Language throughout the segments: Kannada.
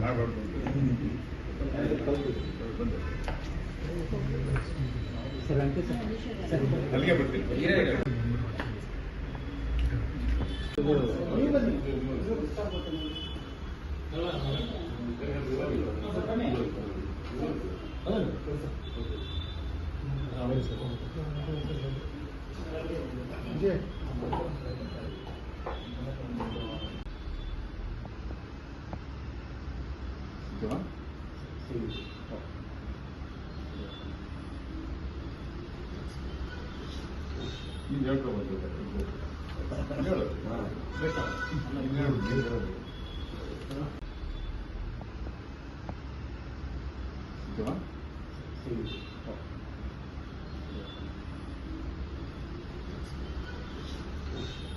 ಮಾಡಬಾರ್ದು ಅಲ್ಲಿಗೆ ಬರ್ತೀನಿ ಸಿಗ್ತೀವಾ? ನೀನು ಹೇಳ್ಕೊಬೋದು ಹೇಳು ನೀನು ಹೇಳು, ನೀನು ಹೇಳು. ಸಿಗ್ತೀವಾ?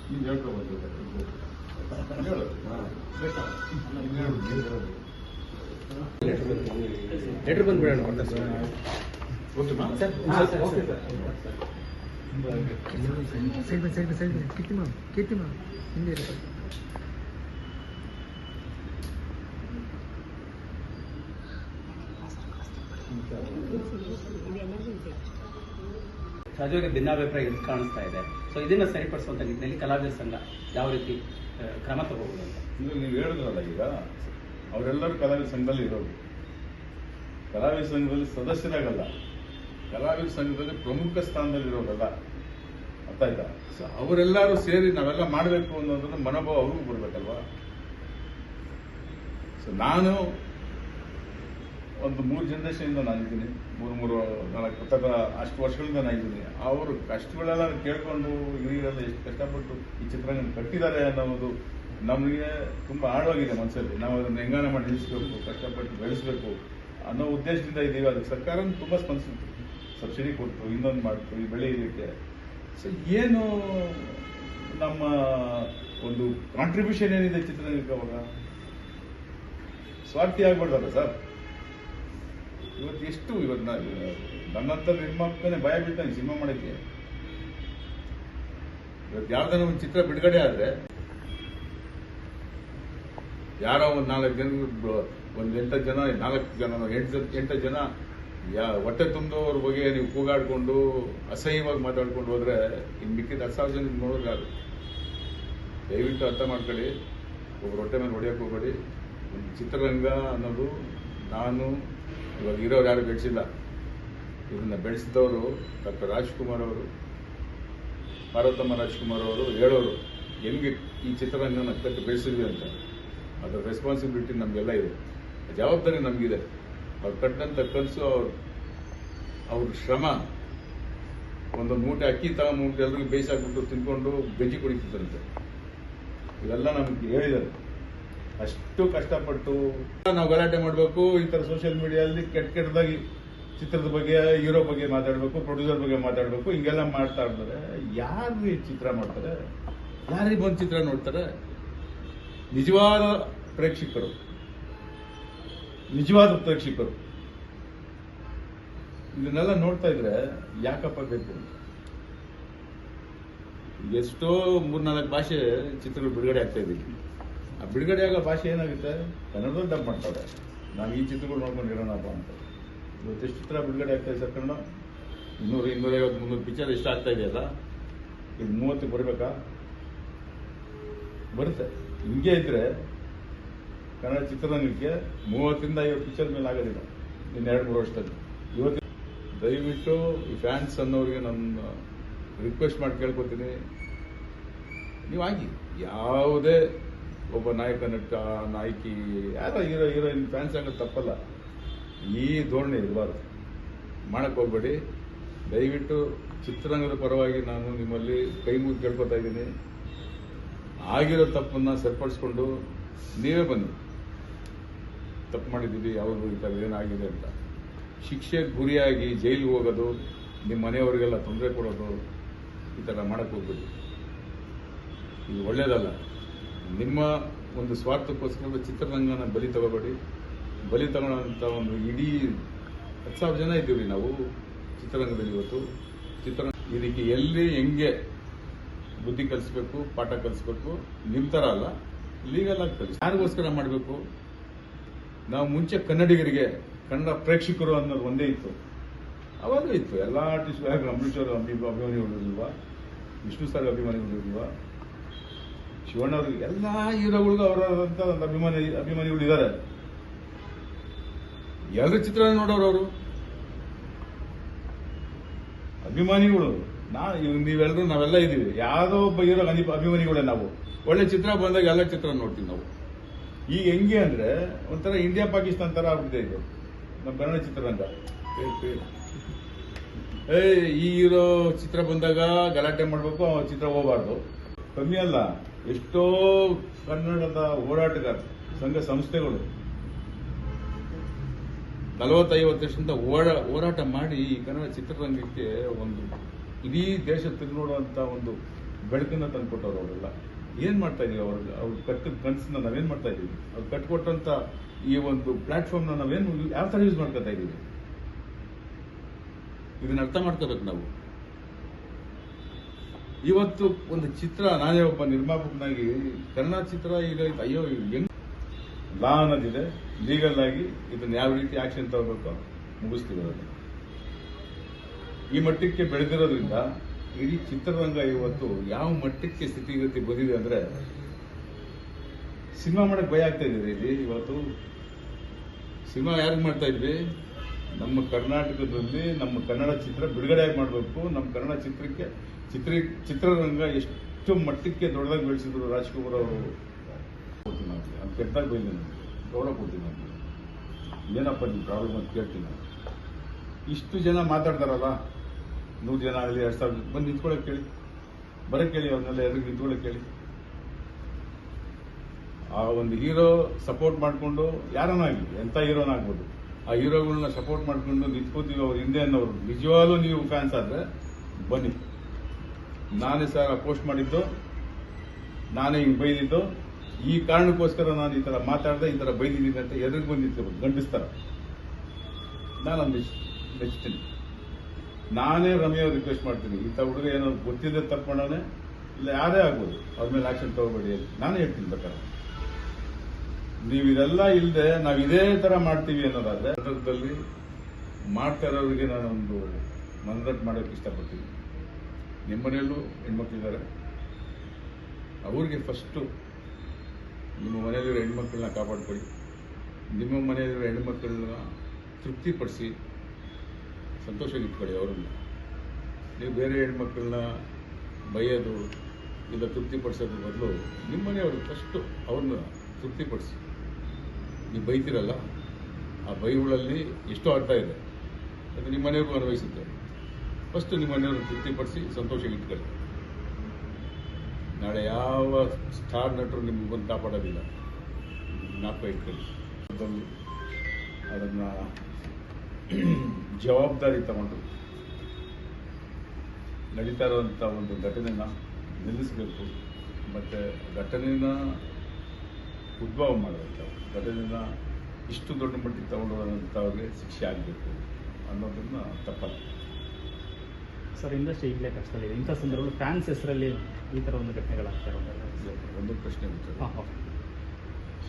ನೀನು ಹೇಳ್ಕೊಬೋದು ಹೇಳು ನೀನು ಹೇಳು, ನೀನು ಹೇಳು. ಲೆಟರ್ ಬಂದ್ಬಿಡೋಣ ಬಿಡೋಣ side by side Keerthi ma'am Keerthi ma'am ಹಿಂದೆ. ಸಹಜವಾಗಿ ಭಿನ್ನಾಭಿಪ್ರಾಯ ಎದ್ದು ಕಾಣಿಸ್ತಾ ಇದೆ. ಸೊ ಇದನ್ನ ಸರಿಪಡಿಸುವಂತ ನಿಟ್ಟಿನಲ್ಲಿ ಕಲಾವಿದ ಸಂಘ ಯಾವ ರೀತಿ ಕ್ರಮ ತಗೋಬಹುದು ಅಂತ? ಇದು ನೀವು ಹೇಳಿದ್ರಲ್ಲ ಈಗ ಅವರೆಲ್ಲರೂ ಕಲಾವಿದ ಸಂಘದಲ್ಲಿ ಇರೋದು ಕಲಾವಿದ ಸಂಘದಲ್ಲಿ ಸದಸ್ಯರಾಗಲ್ಲ. ಕಲಾವಿದ ಸಂಘದಲ್ಲಿ ಪ್ರಮುಖ ಸ್ಥಾನದಲ್ಲಿ ಇರೋದಲ್ಲ ಅರ್ಥ ಆಯ್ತಾ? ಸೊ ಅವರೆಲ್ಲರೂ ಸೇರಿ ನಾವೆಲ್ಲ ಮಾಡಬೇಕು ಅನ್ನೋದನ್ನ ಮನೋಭಾವ ಅವ್ರಿಗೂ ಬರ್ಬೇಕಲ್ವಾ ಸೊ ನಾನು ಒಂದು ಮೂರು ಜನರೇಷನಿಂದ ನಾನಿದ್ದೀನಿ. ಮೂರು ಮೂರು, ನಾಲ್ಕು ಅಥವಾ ಅಷ್ಟು ವರ್ಷಗಳಿಂದ ನಾನಿದ್ದೀನಿ. ಅವರು ಕಷ್ಟಗಳೆಲ್ಲ ಕೇಳ್ಕೊಂಡು ಹಿರಿಯರೆಲ್ಲ ಎಷ್ಟು ಕಷ್ಟಪಟ್ಟು ಈ ಚಿತ್ರರಂಗ ಕಟ್ಟಿದ್ದಾರೆ ಅನ್ನೋದು ನಮಗೆ ತುಂಬ ಆಳವಾಗಿದೆ ಮನಸ್ಸಲ್ಲಿ ನಾವು ಅದನ್ನು ಹೆಂಗಾನ ಮಾಡಿ ನಿಲ್ಲಿಸಬೇಕು, ಕಷ್ಟಪಟ್ಟು ಬೆಳೆಸಬೇಕು ಅನ್ನೋ ಉದ್ದೇಶದಿಂದ ಇದೀವಿ. ಅದಕ್ಕೆ ಸರ್ಕಾರ ತುಂಬ ಸ್ಪಂದಿಸಿತ್ತು ಸಬ್ಸಿಡಿ ಕೊಟ್ಟು ಇನ್ನೊಂದು ಮಾಡ್ತು, ಈ ಬೆಳೆ ಇದಕ್ಕೆ ಸೊ ಏನು ನಮ್ಮ ಒಂದು ಕಾಂಟ್ರಿಬ್ಯೂಷನ್ ಏನಿದೆ ಚಿತ್ರರಂಗಕ್ಕೆ ಅವಾಗ? ಸ್ವಾರ್ಥಿ ಆಗ್ಬಾರ್ದಲ್ಲ ಸರ್. ಇವತ್ತು ಎಷ್ಟು, ಇವತ್ತು ನಾ- ನನ್ನಂತ ನಿರ್ಮಾಪಕನೇ ಭಯ ಬೀಳ್ತಾನೆ ಸಿನಿಮಾ ಮಾಡೋಕ್ಕೆ. ಇವತ್ತು ಯಾವ್ದಾನ ಒಂದು ಚಿತ್ರ ಬಿಡುಗಡೆ ಆದ್ರೆ ಯಾರೋ ಒಂದು ನಾಲ್ಕು ಜನ ಒಂದು ಎಂಟು ಜನ, ನಾಲ್ಕು ಜನ, ಎಂಟು ಎಂಟು ಜನ, ಯಾ, ಹೊಟ್ಟೆ ತುಂಬೋರ ಬಗ್ಗೆ ನೀವು ಕೂಗಾಡ್ಕೊಂಡು, ಅಸಹ್ಯವಾಗಿ ಮಾತಾಡ್ಕೊಂಡು ಹೋದ್ರೆ ಇನ್ನು ಮಿಕ್ಕಿದ ಹತ್ತು ಸಾವಿರ ಜನ ನೋಡೋದು ಯಾರು ದಯವಿಟ್ಟು ಅರ್ಥ ಮಾಡ್ಕೊಳ್ಳಿ. ಒಬ್ರು ಹೊಟ್ಟೆ ಮೇಲೆ ಹೊಡೆಯಕ್ಕೆ ಹೋಗ್ಬೇಡಿ. ಒಂದು ಚಿತ್ರರಂಗ ಅನ್ನೋದು ನಾನು ಇವಾಗ ಇರೋರು ಯಾರು ಬೆಳೆಸಿಲ್ಲ. ಇದನ್ನ ಬೆಳೆಸಿದವರು ಡಾಕ್ಟರ್ ರಾಜ್ಕುಮಾರ್ ಅವರು, ಪಾರ್ವತಮ್ಮ ರಾಜ್ಕುಮಾರ್ ಅವರು ಹೇಳೋರು, ಹೆಂಗೆ ಈ ಚಿತ್ರರಂಗನ ಕಟ್ಟು ಬೆಳೆಸಿದ್ವಿ ಅಂತ. ಅದರ ರೆಸ್ಪಾನ್ಸಿಬಿಲಿಟಿ ನಮಗೆಲ್ಲ ಇದೆ. ಜವಾಬ್ದಾರಿ ನಮಗಿದೆ. ಅವ್ರು ಕಟ್ಟಂತ ಕನಸು, ಅವ್ರು, ಅವ್ರ ಶ್ರಮ, ಒಂದು ಮೂಟೆ ಅಕ್ಕಿ ತಗೊಂಡ್ಬಿಟ್ಟು ಎಲ್ರಿಗೂ ಬೇಯಿಸಾಕ್ಬಿಟ್ಟು ತಿನ್ಕೊಂಡು ಗಂಜಿ ಕುಡಿತಿದ್ರಂತೆ. ಇವೆಲ್ಲ ನಮ್ಗೆ ಹೇಳಿದ್ದಾರೆ. ಅಷ್ಟು ಕಷ್ಟಪಟ್ಟು ನಾವು ಗಲಾಟೆ ಮಾಡಬೇಕು, ಈ ಥರ ಸೋಷಿಯಲ್ ಮೀಡಿಯಾದಲ್ಲಿ ಕೆಟ್ಟ ಕೆಟ್ಟದಾಗಿ ಚಿತ್ರದ ಬಗ್ಗೆ ಹೀರೋ ಬಗ್ಗೆ ಮಾತಾಡಬೇಕು ಪ್ರೊಡ್ಯೂಸರ್ ಬಗ್ಗೆ ಮಾತಾಡಬೇಕು, ಹಿಂಗೆಲ್ಲ ಮಾಡ್ತಾ ಇರ್ತಾರೆ. ಯಾರು ಚಿತ್ರ ಮಾಡ್ತಾರೆ? ಯಾರಿಗೆ ಬಂದು ಚಿತ್ರ ನೋಡ್ತಾರೆ? ನಿಜವಾದ ಪ್ರೇಕ್ಷಕರು ನಿಜವಾದ ಪ್ರೇಕ್ಷಕರು. ಇದನ್ನೆಲ್ಲ ನೋಡ್ತಾ ಇದ್ರೆ ಯಾಕಪ್ಪ ಬೇಕು ಅಂತ. ಎಷ್ಟೋ ಮೂರ್ನಾಲ್ಕು ಭಾಷೆ ಚಿತ್ರಗಳು ಬಿಡುಗಡೆ ಆಗ್ತಾ ಇದ್ದೀವಿ ಆ ಬಿಡುಗಡೆ ಆಗೋ ಭಾಷೆ ಏನಾಗುತ್ತೆ? ಕನ್ನಡದಲ್ಲಿ ಡಬ್ ಮಾಡ್ತಾರೆ. ನಾವು ಈ ಚಿತ್ರಗಳು ನೋಡ್ಕೊಂಡಿರೋಣಪ್ಪ ಅಂತ. ಇವತ್ತು ಎಷ್ಟು ಚಿತ್ರ ಬಿಡುಗಡೆ ಆಗ್ತಾ ಇದೆ ಸರ್ ಕನ್ನಡ? ಇನ್ನೂರು, ಇನ್ನೂರೈವತ್ತು, ಮುನ್ನೂರು ಪಿಕ್ಚರ್ ಇಷ್ಟ ಆಗ್ತಾ ಇದೆಯಲ್ಲ ಇದು ಮೂವತ್ತು ಬರಬೇಕಾ? ಬರುತ್ತೆ. ಹಿಂಗೆ ಇದ್ರೆ ಕನ್ನಡ ಚಿತ್ರರಂಗಕ್ಕೆ ಮೂವತ್ತರಿಂದ ಐವತ್ತು ಪಿಕ್ಚರ್ ಮೇಲೆ ಆಗೋದಿಲ್ಲ ಇನ್ನು ಎರಡು, ಮೂರು ವರ್ಷದಲ್ಲಿ. ಇವತ್ತು ದಯವಿಟ್ಟು ಈ ಫ್ಯಾನ್ಸ್ ಅನ್ನೋರಿಗೆ ನನ್ನ ರಿಕ್ವೆಸ್ಟ್ ಮಾಡಿ ಕೇಳ್ಕೊತೀನಿ. ನೀವು ಆಗಿ ಯಾವುದೇ ಒಬ್ಬ ನಾಯಕ, ನಟ, ನಾಯಕಿ, ಯಾರೋ ಹೀರೋ, ಹೀರೋಯಿನ್, ಫ್ಯಾನ್ಸ್ ಆಗೋದು ತಪ್ಪಲ್ಲ. ಈ ಧೋರಣೆ ಇರಬಾರ್ದು. ಮಾಡಕ್ಕೆ ಹೋಗ್ಬೇಡಿ. ದಯವಿಟ್ಟು ಚಿತ್ರರಂಗದ ಪರವಾಗಿ ನಾನು ನಿಮ್ಮಲ್ಲಿ ಕೈ ಮುಗಿ ಕೇಳ್ಕೊತಾ ಇದ್ದೀನಿ. ಆಗಿರೋ ತಪ್ಪನ್ನು ಸರಿಪಡಿಸ್ಕೊಂಡು ನೀವೇ ಬನ್ನಿ. ತಪ್ಪು ಮಾಡಿದ್ದೀವಿ ಯಾವಾಗ ಈ ಥರ ಏನಾಗಿದೆ ಅಂತ. ಶಿಕ್ಷೆಗೆ ಗುರಿಯಾಗಿ ಜೈಲಿಗೆ ಹೋಗೋದು, ನಿಮ್ಮ ಮನೆಯವರಿಗೆಲ್ಲ ತೊಂದರೆ ಕೊಡೋದು, ಈ ಥರ ಮಾಡಕ್ಕೆ ಹೋಗ್ಬೇಡಿ. ಇದು ಒಳ್ಳೇದಲ್ಲ. ನಿಮ್ಮ ಒಂದು ಸ್ವಾರ್ಥಕ್ಕೋಸ್ಕರ ಚಿತ್ರರಂಗನ ಬಲಿ ತಗೋಬೇಡಿ. ಬಲಿ ತಗೊಳ್ಳೋಂಥ ಒಂದು ಇಡೀ ಹತ್ತು ಸಾವಿರ ಜನ ಇದ್ದೀವಿ ನಾವು ಚಿತ್ರರಂಗದಲ್ಲಿ ಇವತ್ತು. ಚಿತ್ರ ಇದಕ್ಕೆ ಎಲ್ಲಿ, ಹೆಂಗೆ ಬುದ್ಧಿ ಕಲಿಸ್ಬೇಕು, ಪಾಠ ಕಲಿಸ್ಬೇಕು ನಿಮ್ಮ ಥರ ಅಲ್ಲ ಲೀಗಲ್ ಆಗಿ ಕಲಿಸಿ ಯಾರಿಗೋಸ್ಕರ ಮಾಡಬೇಕು? ನಾವು ಮುಂಚೆ ಕನ್ನಡಿಗರಿಗೆ, ಕನ್ನಡ ಪ್ರೇಕ್ಷಕರು ಅನ್ನೋದು ಒಂದೇ ಇತ್ತು. ಅವಾಗೂ ಇತ್ತು. ಎಲ್ಲ ಆರ್ಟಿಸ್ಟ್ ಅಂಬರೀಶ್ ಅವರು ಅಭಿ ಅಭಿಮಾನಿಗಳಿಲ್ವಾ ವಿಷ್ಣು ಸರ್ ಅಭಿಮಾನಿಗಳಿಲ್ವಾ ಶಿವಣ್ಣ ಅವ್ರಿಗೆ ಎಲ್ಲ ಹೀರೋಗಳಿಗೂ ಅವರಾದಂಥ ಒಂದು ಅಭಿಮಾನಿ ಅಭಿಮಾನಿಗಳು ಇದ್ದಾರೆ. ಎಲ್ಲರ ಚಿತ್ರ ನೋಡೋರು ಅವರು. ಅಭಿಮಾನಿಗಳು. ನಾ ನೀವೆಲ್ಲರೂ ನಾವೆಲ್ಲ ಇದೀವಿ ಯಾವುದೋ ಒಬ್ಬ ಹೀರೋ ಅನಿ- ಅಭಿಮಾನಿಗಳೇ ನಾವು. ಒಳ್ಳೆ ಚಿತ್ರ ಬಂದಾಗ ಎಲ್ಲ ಚಿತ್ರ ನೋಡ್ತೀವಿ ನಾವು. ಈಗ ಹೆಂಗೆ ಅಂದ್ರೆ ಒಂಥರ ಇಂಡಿಯಾ ಪಾಕಿಸ್ತಾನ ತರ ಆಗ್ಬಿಟ್ಟಿದೆ ಇದು. ನಮ್ಮ ಕನ್ನಡ ಚಿತ್ರರಂಗ. ಏ, ಈ ಇರೋ ಚಿತ್ರ ಬಂದಾಗ ಗಲಾಟೆ ಮಾಡಬೇಕು ಆ ಚಿತ್ರ ಹೋಗಬಾರ್ದು. ಕಮ್ಮಿ ಅಲ್ಲ. ಎಷ್ಟೋ ಕನ್ನಡದ ಹೋರಾಟಗಾರ ಸಂಘ ಸಂಸ್ಥೆಗಳು ನಲವತ್ತೈವತ್ತು ವರ್ಷದಿಂದ ಹೋರಾ ಹೋರಾಟ ಮಾಡಿ ಈ ಕನ್ನಡ ಚಿತ್ರರಂಗಕ್ಕೆ ಒಂದು ಇಡೀ ದೇಶ ತಿರುನೋಡುವಂತ ಒಂದು ಬೆಳಕನ್ನು ತಂದುಕೊಟ್ಟವ್ರು ಅವರೆಲ್ಲ. ಏನು ಮಾಡ್ತಾ ಇದೀವಿ ಅವ್ರಿಗೆ ಅವ್ರು ಕಟ್ಟಿದ ಕನಸನ್ನ ನಾವೇನು ಮಾಡ್ತಾ ಇದ್ದೀವಿ ಅವ್ರು ಕಟ್ಕೊಟ್ಟಂತ ಈ ಒಂದು ಪ್ಲಾಟ್ಫಾರ್ಮ್ನ ನಾವೇನು ಯಾವ ತರ ಯೂಸ್ ಮಾಡ್ಕೊತಾ ಇದ್ದೀವಿ ಇದನ್ನ ಅರ್ಥ ಮಾಡ್ಕೋಬೇಕು ನಾವು. ಇವತ್ತು ಒಂದು ಚಿತ್ರ, ನಾನೇ ಒಬ್ಬ ನಿರ್ಮಾಪಕನಾಗಿ, ಕನ್ನಡ ಚಿತ್ರ ಈಗ ಅಯ್ಯೋ ಹೆಂಗ್ ಲಾ ಅನ್ನೋದಿದೆ. ಲೀಗಲ್ ಆಗಿ ಇದನ್ನ ಯಾವ ರೀತಿ ಆಕ್ಷನ್ ತಗೋಬೇಕು? ಮುಗಿಸ್ತೀವಿ ಅದನ್ನ. ಈ ಮಟ್ಟಕ್ಕೆ ಬೆಳೆದಿರೋದ್ರಿಂದ ಇಡೀ ಚಿತ್ರರಂಗ ಇವತ್ತು ಯಾವ ಮಟ್ಟಕ್ಕೆ ಸ್ಥಿತಿಗತಿ ಬಂದಿದೆ ಅಂದ್ರೆ ಸಿನಿಮಾ ಮಾಡಕ್ ಭಯ ಆಗ್ತಾ ಇದೆ ಇಲ್ಲಿ ಇವತ್ತು. ಸಿನಿಮಾ ಯಾರಿಗೆ ಮಾಡ್ತಾ ಇದ್ವಿ? ನಮ್ಮ ಕರ್ನಾಟಕದಲ್ಲಿ ನಮ್ಮ ಕನ್ನಡ ಚಿತ್ರ ಬಿಡುಗಡೆ ಮಾಡಬೇಕು. ನಮ್ಮ ಕನ್ನಡ ಚಿತ್ರಕ್ಕೆ ಚಿತ್ರ ಚಿತ್ರರಂಗ ಎಷ್ಟು ಮಟ್ಟಕ್ಕೆ ದೊಡ್ಡದಾಗಿ ಬೆಳೆಸಿದ್ರು ರಾಜ್ಕುಮಾರ್ ಅವರು? ಕೊಡ್ತೀನಿ ನಾನು ಅದು ಕೆಟ್ಟಾಗಿ ಬೈಲಿ ನಾನು ಗೌರವ ಕೊಡ್ತೀನಿ ಏನಪ್ಪ ನಿಮ್ಮ ಪ್ರಾಬ್ಲಮ್ ಅಂತ ಕೇಳ್ತೀನಿ. ಇಷ್ಟು ಜನ ಮಾತಾಡ್ತಾರಲ್ಲ ನೂರು ಜನ ಆಗಲಿ, ಎರಡು ಸಾವಿರ ಬಂದು ನಿಂತ್ಕೊಳ್ಳೋಕೆ ಕೇಳಿ. ಬರಕ್ಕೆ ಕೇಳಿ, ಅವ್ರನ್ನೆಲ್ಲ ಎದುರಿಗೆ ನಿಂತ್ಕೊಳ್ಳೋಕೆ ಕೇಳಿ. ಆ ಒಂದು ಹೀರೋ ಸಪೋರ್ಟ್ ಮಾಡಿಕೊಂಡು, ಯಾರನ್ನ ಆಗಲಿ ಎಂಥ ಹೀರೋನ ಆಗ್ಬೋದು. ಆ ಹೀರೋಗಳನ್ನ ಸಪೋರ್ಟ್ ಮಾಡ್ಕೊಂಡು ನಿಂತ್ಕೋತೀವಿ ಅವ್ರ ಹಿಂದೆ ಅನ್ನೋರು. ನಿಜವಾಗ್ಲೂ ನೀವು ಫ್ಯಾನ್ಸ್ ಆದ್ರೆ, ಬನ್ನಿ. ನಾನೇ ಸರ್ ಪೋಸ್ಟ್ ಮಾಡಿದ್ದು, ನಾನೇ ಹಿಂಗೆ ಬೈದಿದ್ದು. ಈ ಕಾರಣಕ್ಕೋಸ್ಕರ ನಾನು ಈ ತರ ಮಾತಾಡ್ದೆ, ಈ ತರ ಬೈದಿದ್ದೀನಿ ಅಂತ ಎದುರಿಗೆ ಬಂದು ನಿಂತ್ಕೋಬೇಕು ಗಂಡಿಸ್ತಾರ. ನಾನು ಒಂದು ಮೆಚ್ತೀನಿ. ನಾನೇ ರಮ್ಯ ರಿಕ್ವೆಸ್ಟ್ ಮಾಡ್ತೀನಿ. ಇಂಥ ಹುಡುಗ ಏನಾದ್ರು ಗೊತ್ತಿದೆ ತಪ್ಪು ಇಲ್ಲ, ಯಾರೇ ಆಗ್ಬೋದು. ಅವ್ರ ಮೇಲೆ ಆಕ್ಷನ್ ತಗೋಬೇಡಿ ನಾನೇ ಹೇಳ್ತೀನಿ ಬೇಕಾದ್ರೆ ನೀವು ಇದೆಲ್ಲ ಇಲ್ಲದೆ ನಾವು ಇದೇ ತರ ಮಾಡ್ತೀವಿ ಅನ್ನೋದಾದ್ರೆ ಸಂದರ್ಭದಲ್ಲಿ ಮಾಡ್ತಾ ಇರೋರಿಗೆ ನಾನೊಂದು ಮನದಟ್ಟು ಮಾಡೋಕೆ ಇಷ್ಟಪಡ್ತೀನಿ. ನಿಮ್ಮ ಮನೆಯಲ್ಲೂ ಹೆಣ್ಮಕ್ಳಿದ್ದಾರೆ. ಅವ್ರಿಗೆ ಫಸ್ಟು ನಿಮ್ಮ ಮನೆಯಲ್ಲಿರೋ ಹೆಣ್ಮಕ್ಳನ್ನ ಕಾಪಾಡ್ಕೊಳ್ಳಿ. ನಿಮ್ಮ ಮನೆಯಲ್ಲಿರೋ ಹೆಣ್ಮಕ್ಳನ್ನ ತೃಪ್ತಿಪಡಿಸಿ. ಸಂತೋಷವಾಗಿ ಅವರನ್ನು. ನೀವು ಬೇರೆ ಹೆಣ್ಮಕ್ಳನ್ನ ಬೈಯೋದು ಇಲ್ಲ ತೃಪ್ತಿಪಡಿಸೋದ್ರ ಬದಲು ನಿಮ್ಮ ಮನೆಯವರು ಫಸ್ಟು ಅವ್ರನ್ನ ತೃಪ್ತಿಪಡಿಸಿ ನೀವು ಬೈತಿರಲ್ಲ, ಆ ಬೈಗಳಲ್ಲಿ ಎಷ್ಟೋ ಅರ್ಥ ಇದೆ. ಅದು ನಿಮ್ಮ ಮನೆಯವ್ರಿಗೂ ಅನ್ವಯಿಸುತ್ತೆ. ಫಸ್ಟ್ ನಿಮ್ಮ ಮನೆಯವ್ರನ್ನ ತೃಪ್ತಿಪಡಿಸಿ ಸಂತೋಷವಾಗಿಟ್ಕೊಳ್ಳಿ. ನಾಳೆ ಯಾವ ಸ್ಟಾರ್ ನಟರು ನಿಮ್ಗೆ ಬಂದು ಕಾಪಾಡೋದಿಲ್ಲ ನಾಲ್ಕು ಇಟ್ಕೊಳ್ಳಿ. ಅದನ್ನ ಜವಾಬ್ದಾರಿ ತಗೊಂಡು ನಡೀತಾ ಇರುವಂಥ ಒಂದು ಘಟನೆನ ನಿಲ್ಲಿಸಬೇಕು. ಮತ್ತು ಘಟನೆನ ಉದ್ಭವ ಮಾಡಬೇಕು ಘಟನೆನ ಇಷ್ಟು ದೊಡ್ಡ ಮಟ್ಟಿಗೆ ತಗೊಂಡೋದಂಥವ್ರಿಗೆ ಶಿಕ್ಷೆ ಆಗಬೇಕು ಅನ್ನೋದನ್ನ ತಪ್ಪಲ್ಲ. ಸರ್ ಇಂಡಸ್ಟ್ರಿ ಈಗಲೇ ಕಷ್ಟದಲ್ಲಿ ಇಂಥ ಸಂದರ್ಭದಲ್ಲಿ ಫ್ಯಾನ್ಸ್ ಹೆಸರಲ್ಲಿ ಈ ಥರ ಒಂದು ಘಟನೆಗಳಾಗ್ತಾ ಇರೋದು ಒಂದು ಪ್ರಶ್ನೆ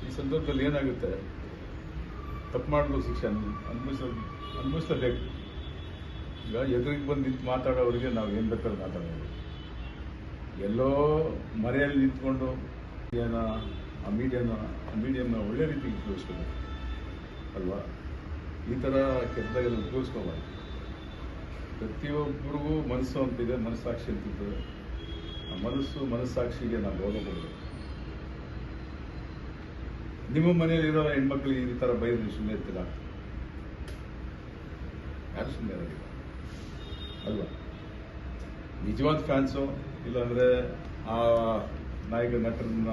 ಈ ಸಂದರ್ಭದಲ್ಲಿ ಏನಾಗುತ್ತೆ? ತಪ್ಪು ಮಾಡಲು ಶಿಕ್ಷೆ ಅನ್ ಅನ್ಭವಿಸ ಅನ್ಭವಿಸಲೇಬೇಕು ಈಗ ಎದುರಿಗೆ ಬಂದು ನಿಂತು ಮಾತಾಡೋರಿಗೆ ನಾವು ಏನು ಬೇಕಾದ್ರೂ ಮಾತಾಡೋದು ಎಲ್ಲೋ ಮರೆಯಲ್ಲಿ ನಿಂತ್ಕೊಂಡು ಏನ, ಆ ಮೀಡಿಯಾನ ಆ ಮೀಡಿಯಮ್ನ ಒಳ್ಳೆ ರೀತಿ ಉಪಯೋಗಿಸ್ಕೋಬೇಕು. ಅಲ್ವಾ? ಈ ಥರ ಕೆಟ್ಟದಾಗೆಲ್ಲ ಉಪಯೋಗಿಸ್ಕೋಬಾರ್ದು. ಪ್ರತಿಯೊಬ್ಬರಿಗೂ ಮನಸ್ಸು ಅಂತಿದೆ, ಮನಸ್ಸಾಕ್ಷಿ ಅಂತಿದ್ದು ಆ ಮನಸ್ಸು, ಮನಸ್ಸಾಕ್ಷಿಗೆ ನಾವು ಗೌರವ ಕೊಡಬೇಕು. ನಿಮ್ಮ ಮನೆಯಲ್ಲಿರೋ ಹೆಣ್ಮಕ್ಳಿಗೆ ಈ ಥರ ಬೈದ್ರೆ ಸುಮ್ಮನೆ ಇರ್ತೀರ? ಯಾರು ಸುಮ್ಮನೆ ಇರೋದಿಲ್ಲ ಅಲ್ವಾ? ನಿಜವಾದ ಫ್ಯಾನ್ಸು ಇಲ್ಲಾಂದರೆ ಆ ನಾಯಕ ನಟರನ್ನ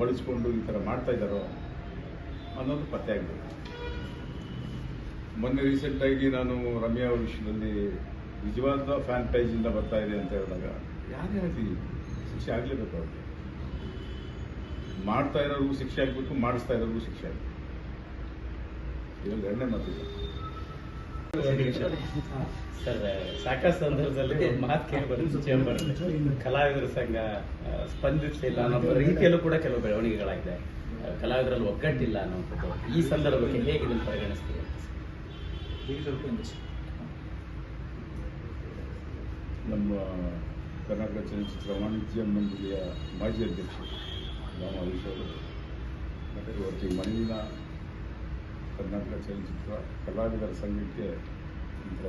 ಬಳಸ್ಕೊಂಡು ಈ ಥರ ಮಾಡ್ತಾ ಇದ್ದಾರೋ? ಅನ್ನೋದು ಪತ್ತೆ ಆಗಬೇಕು ಮೊನ್ನೆ ರೀಸೆಂಟಾಗಿ ನಾನು ರಮ್ಯಾ ಅವ್ರ ವಿಷಯದಲ್ಲಿ ನಿಜವಾದ ಫ್ಯಾನ್ ಪೇಜಿಂದ ಬರ್ತಾ ಇದೆ ಅಂತ ಹೇಳಿದಾಗ, ಯಾರೇ ಆಗಲಿ ಶಿಕ್ಷೆ ಆಗಲೇಬೇಕು ಅವ್ರಿಗೆ. ಮಾಡ್ತಾ ಇರೋರಿಗೂ ಶಿಕ್ಷೆ ಆಗಬೇಕು, ಮಾಡಿಸ್ತಾ ಇರೋರಿಗೂ ಶಿಕ್ಷೆ ಆಗಬೇಕು. ಇವಾಗ ಎರಡನೇ ಮಾತಿಲ್ಲ ಸರ್ ಸಾಕಷ್ಟು ಸಂದರ್ಭದಲ್ಲಿ ಮಾತು ಕೇಳಿ ಬಂದು ಚೇಂಬರ್ ಕಲಾವಿದರ ಸಂಘ ಸ್ಪಂದಿಸಲಿಲ್ಲ ಸ್ಪಂದಿಸಿಲ್ಲ ಅನ್ನೋ ರೀತಿಯಲ್ಲೂ ಕೂಡ ಕೆಲವು ಬೆಳವಣಿಗೆಗಳಾಗಿದೆ. ಕಲಾವಿದರಲ್ಲಿ ಒಗ್ಗಟ್ಟಿಲ್ಲ ಅನ್ನೋದು ಈ ಸಂದರ್ಭಕ್ಕೆ ಹೇಗೆ ಇದನ್ನು ಪರಿಗಣಿಸ್ತೀವಿ ನಮ್ಮ ಕರ್ನಾಟಕ ಚಲನಚಿತ್ರ ವಾಣಿಜ್ಯ ಮಂಡಳಿಯ ಮಾಜಿ ಅಧ್ಯಕ್ಷರು ರಾಮ ಹರೀಶ್ ಅವರು ಮತ್ತು ಇವತ್ತು ಮಣ್ಣಿನ ಕರ್ನಾಟಕ ಚಲನಚಿತ್ರ ಕಲಾವಿದರ ಸಂಘಕ್ಕೆ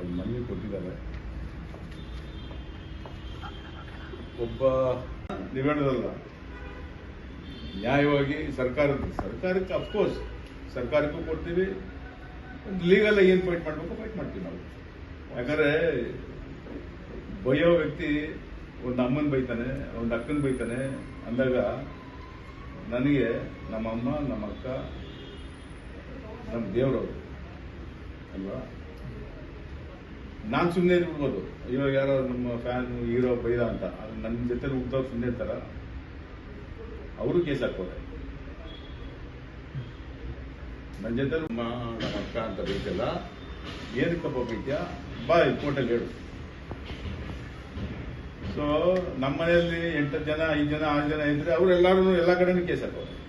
ಒಂದು ಮನವಿ ಕೊಟ್ಟಿದ್ದಾರೆ. ಒಬ್ಬ ನಿವೇಣದಲ್ಲ ನ್ಯಾಯವಾಗಿ ಸರ್ಕಾರದ, ಸರ್ಕಾರಕ್ಕೆ ಅಫ್ಕೋರ್ಸ್ ಸರ್ಕಾರಕ್ಕೂ ಕೊಡ್ತೀವಿ, ಒಂದು ಲೀಗಲ್ ಏನು ಫೈಟ್ ಮಾಡಬೇಕು ಫೈಟ್ ಮಾಡ್ತೀವಿ ನಾವು. ಯಾಕಂದ್ರೆ ಬೈಯೋ ವ್ಯಕ್ತಿ ಒಂದು ಅಮ್ಮನ ಬೈತಾನೆ, ಒಂದು ಅಕ್ಕನ ಬೈತಾನೆ ಅಂದಾಗ ನನಗೆ ನಮ್ಮ ಅಮ್ಮ, ನಮ್ಮ ಅಕ್ಕ ನಮ್ಮ ದೇವರು ಅಲ್ವಾ? ನಾನು ಸುಮ್ಮನೆ ಇರ್ಬೋದು. ಇವಾಗ ಯಾರೋ ನಮ್ಮ ಫ್ಯಾನ್ ಹೀರೋ ಬೈದ ಅಂತ. ಅದು ನನ್ನ ಜೊತೆ ಹುಟ್ಟಿದವ್ರು ಸುಮ್ಮನೆ ಇರ್ತಾರ. ಅವರು ಕೇಸ್ ಹಾಕೋರೆ ನನ್ನ ಜೊತೆ ನಮ್ಮ ಅಕ್ಕ ಅಂತ ಬೈತಲ್ಲ ಏನಕ್ಕಪ್ಪ ಬೈತ್ಯಾ? ಬಾ ಕೋರ್ಟಲ್ಲಿ ಹೇಳು. ಸೊ ನಮ್ಮ ಮನೆಯಲ್ಲಿ ಎಂಟು ಜನ, ಐದು ಜನ, ಆರು ಜನ ಇದ್ರೆ ಅವರೆಲ್ಲರೂ ಎಲ್ಲ ಕಡೆನೂ ಕೇಸ್ ಹಾಕೋರು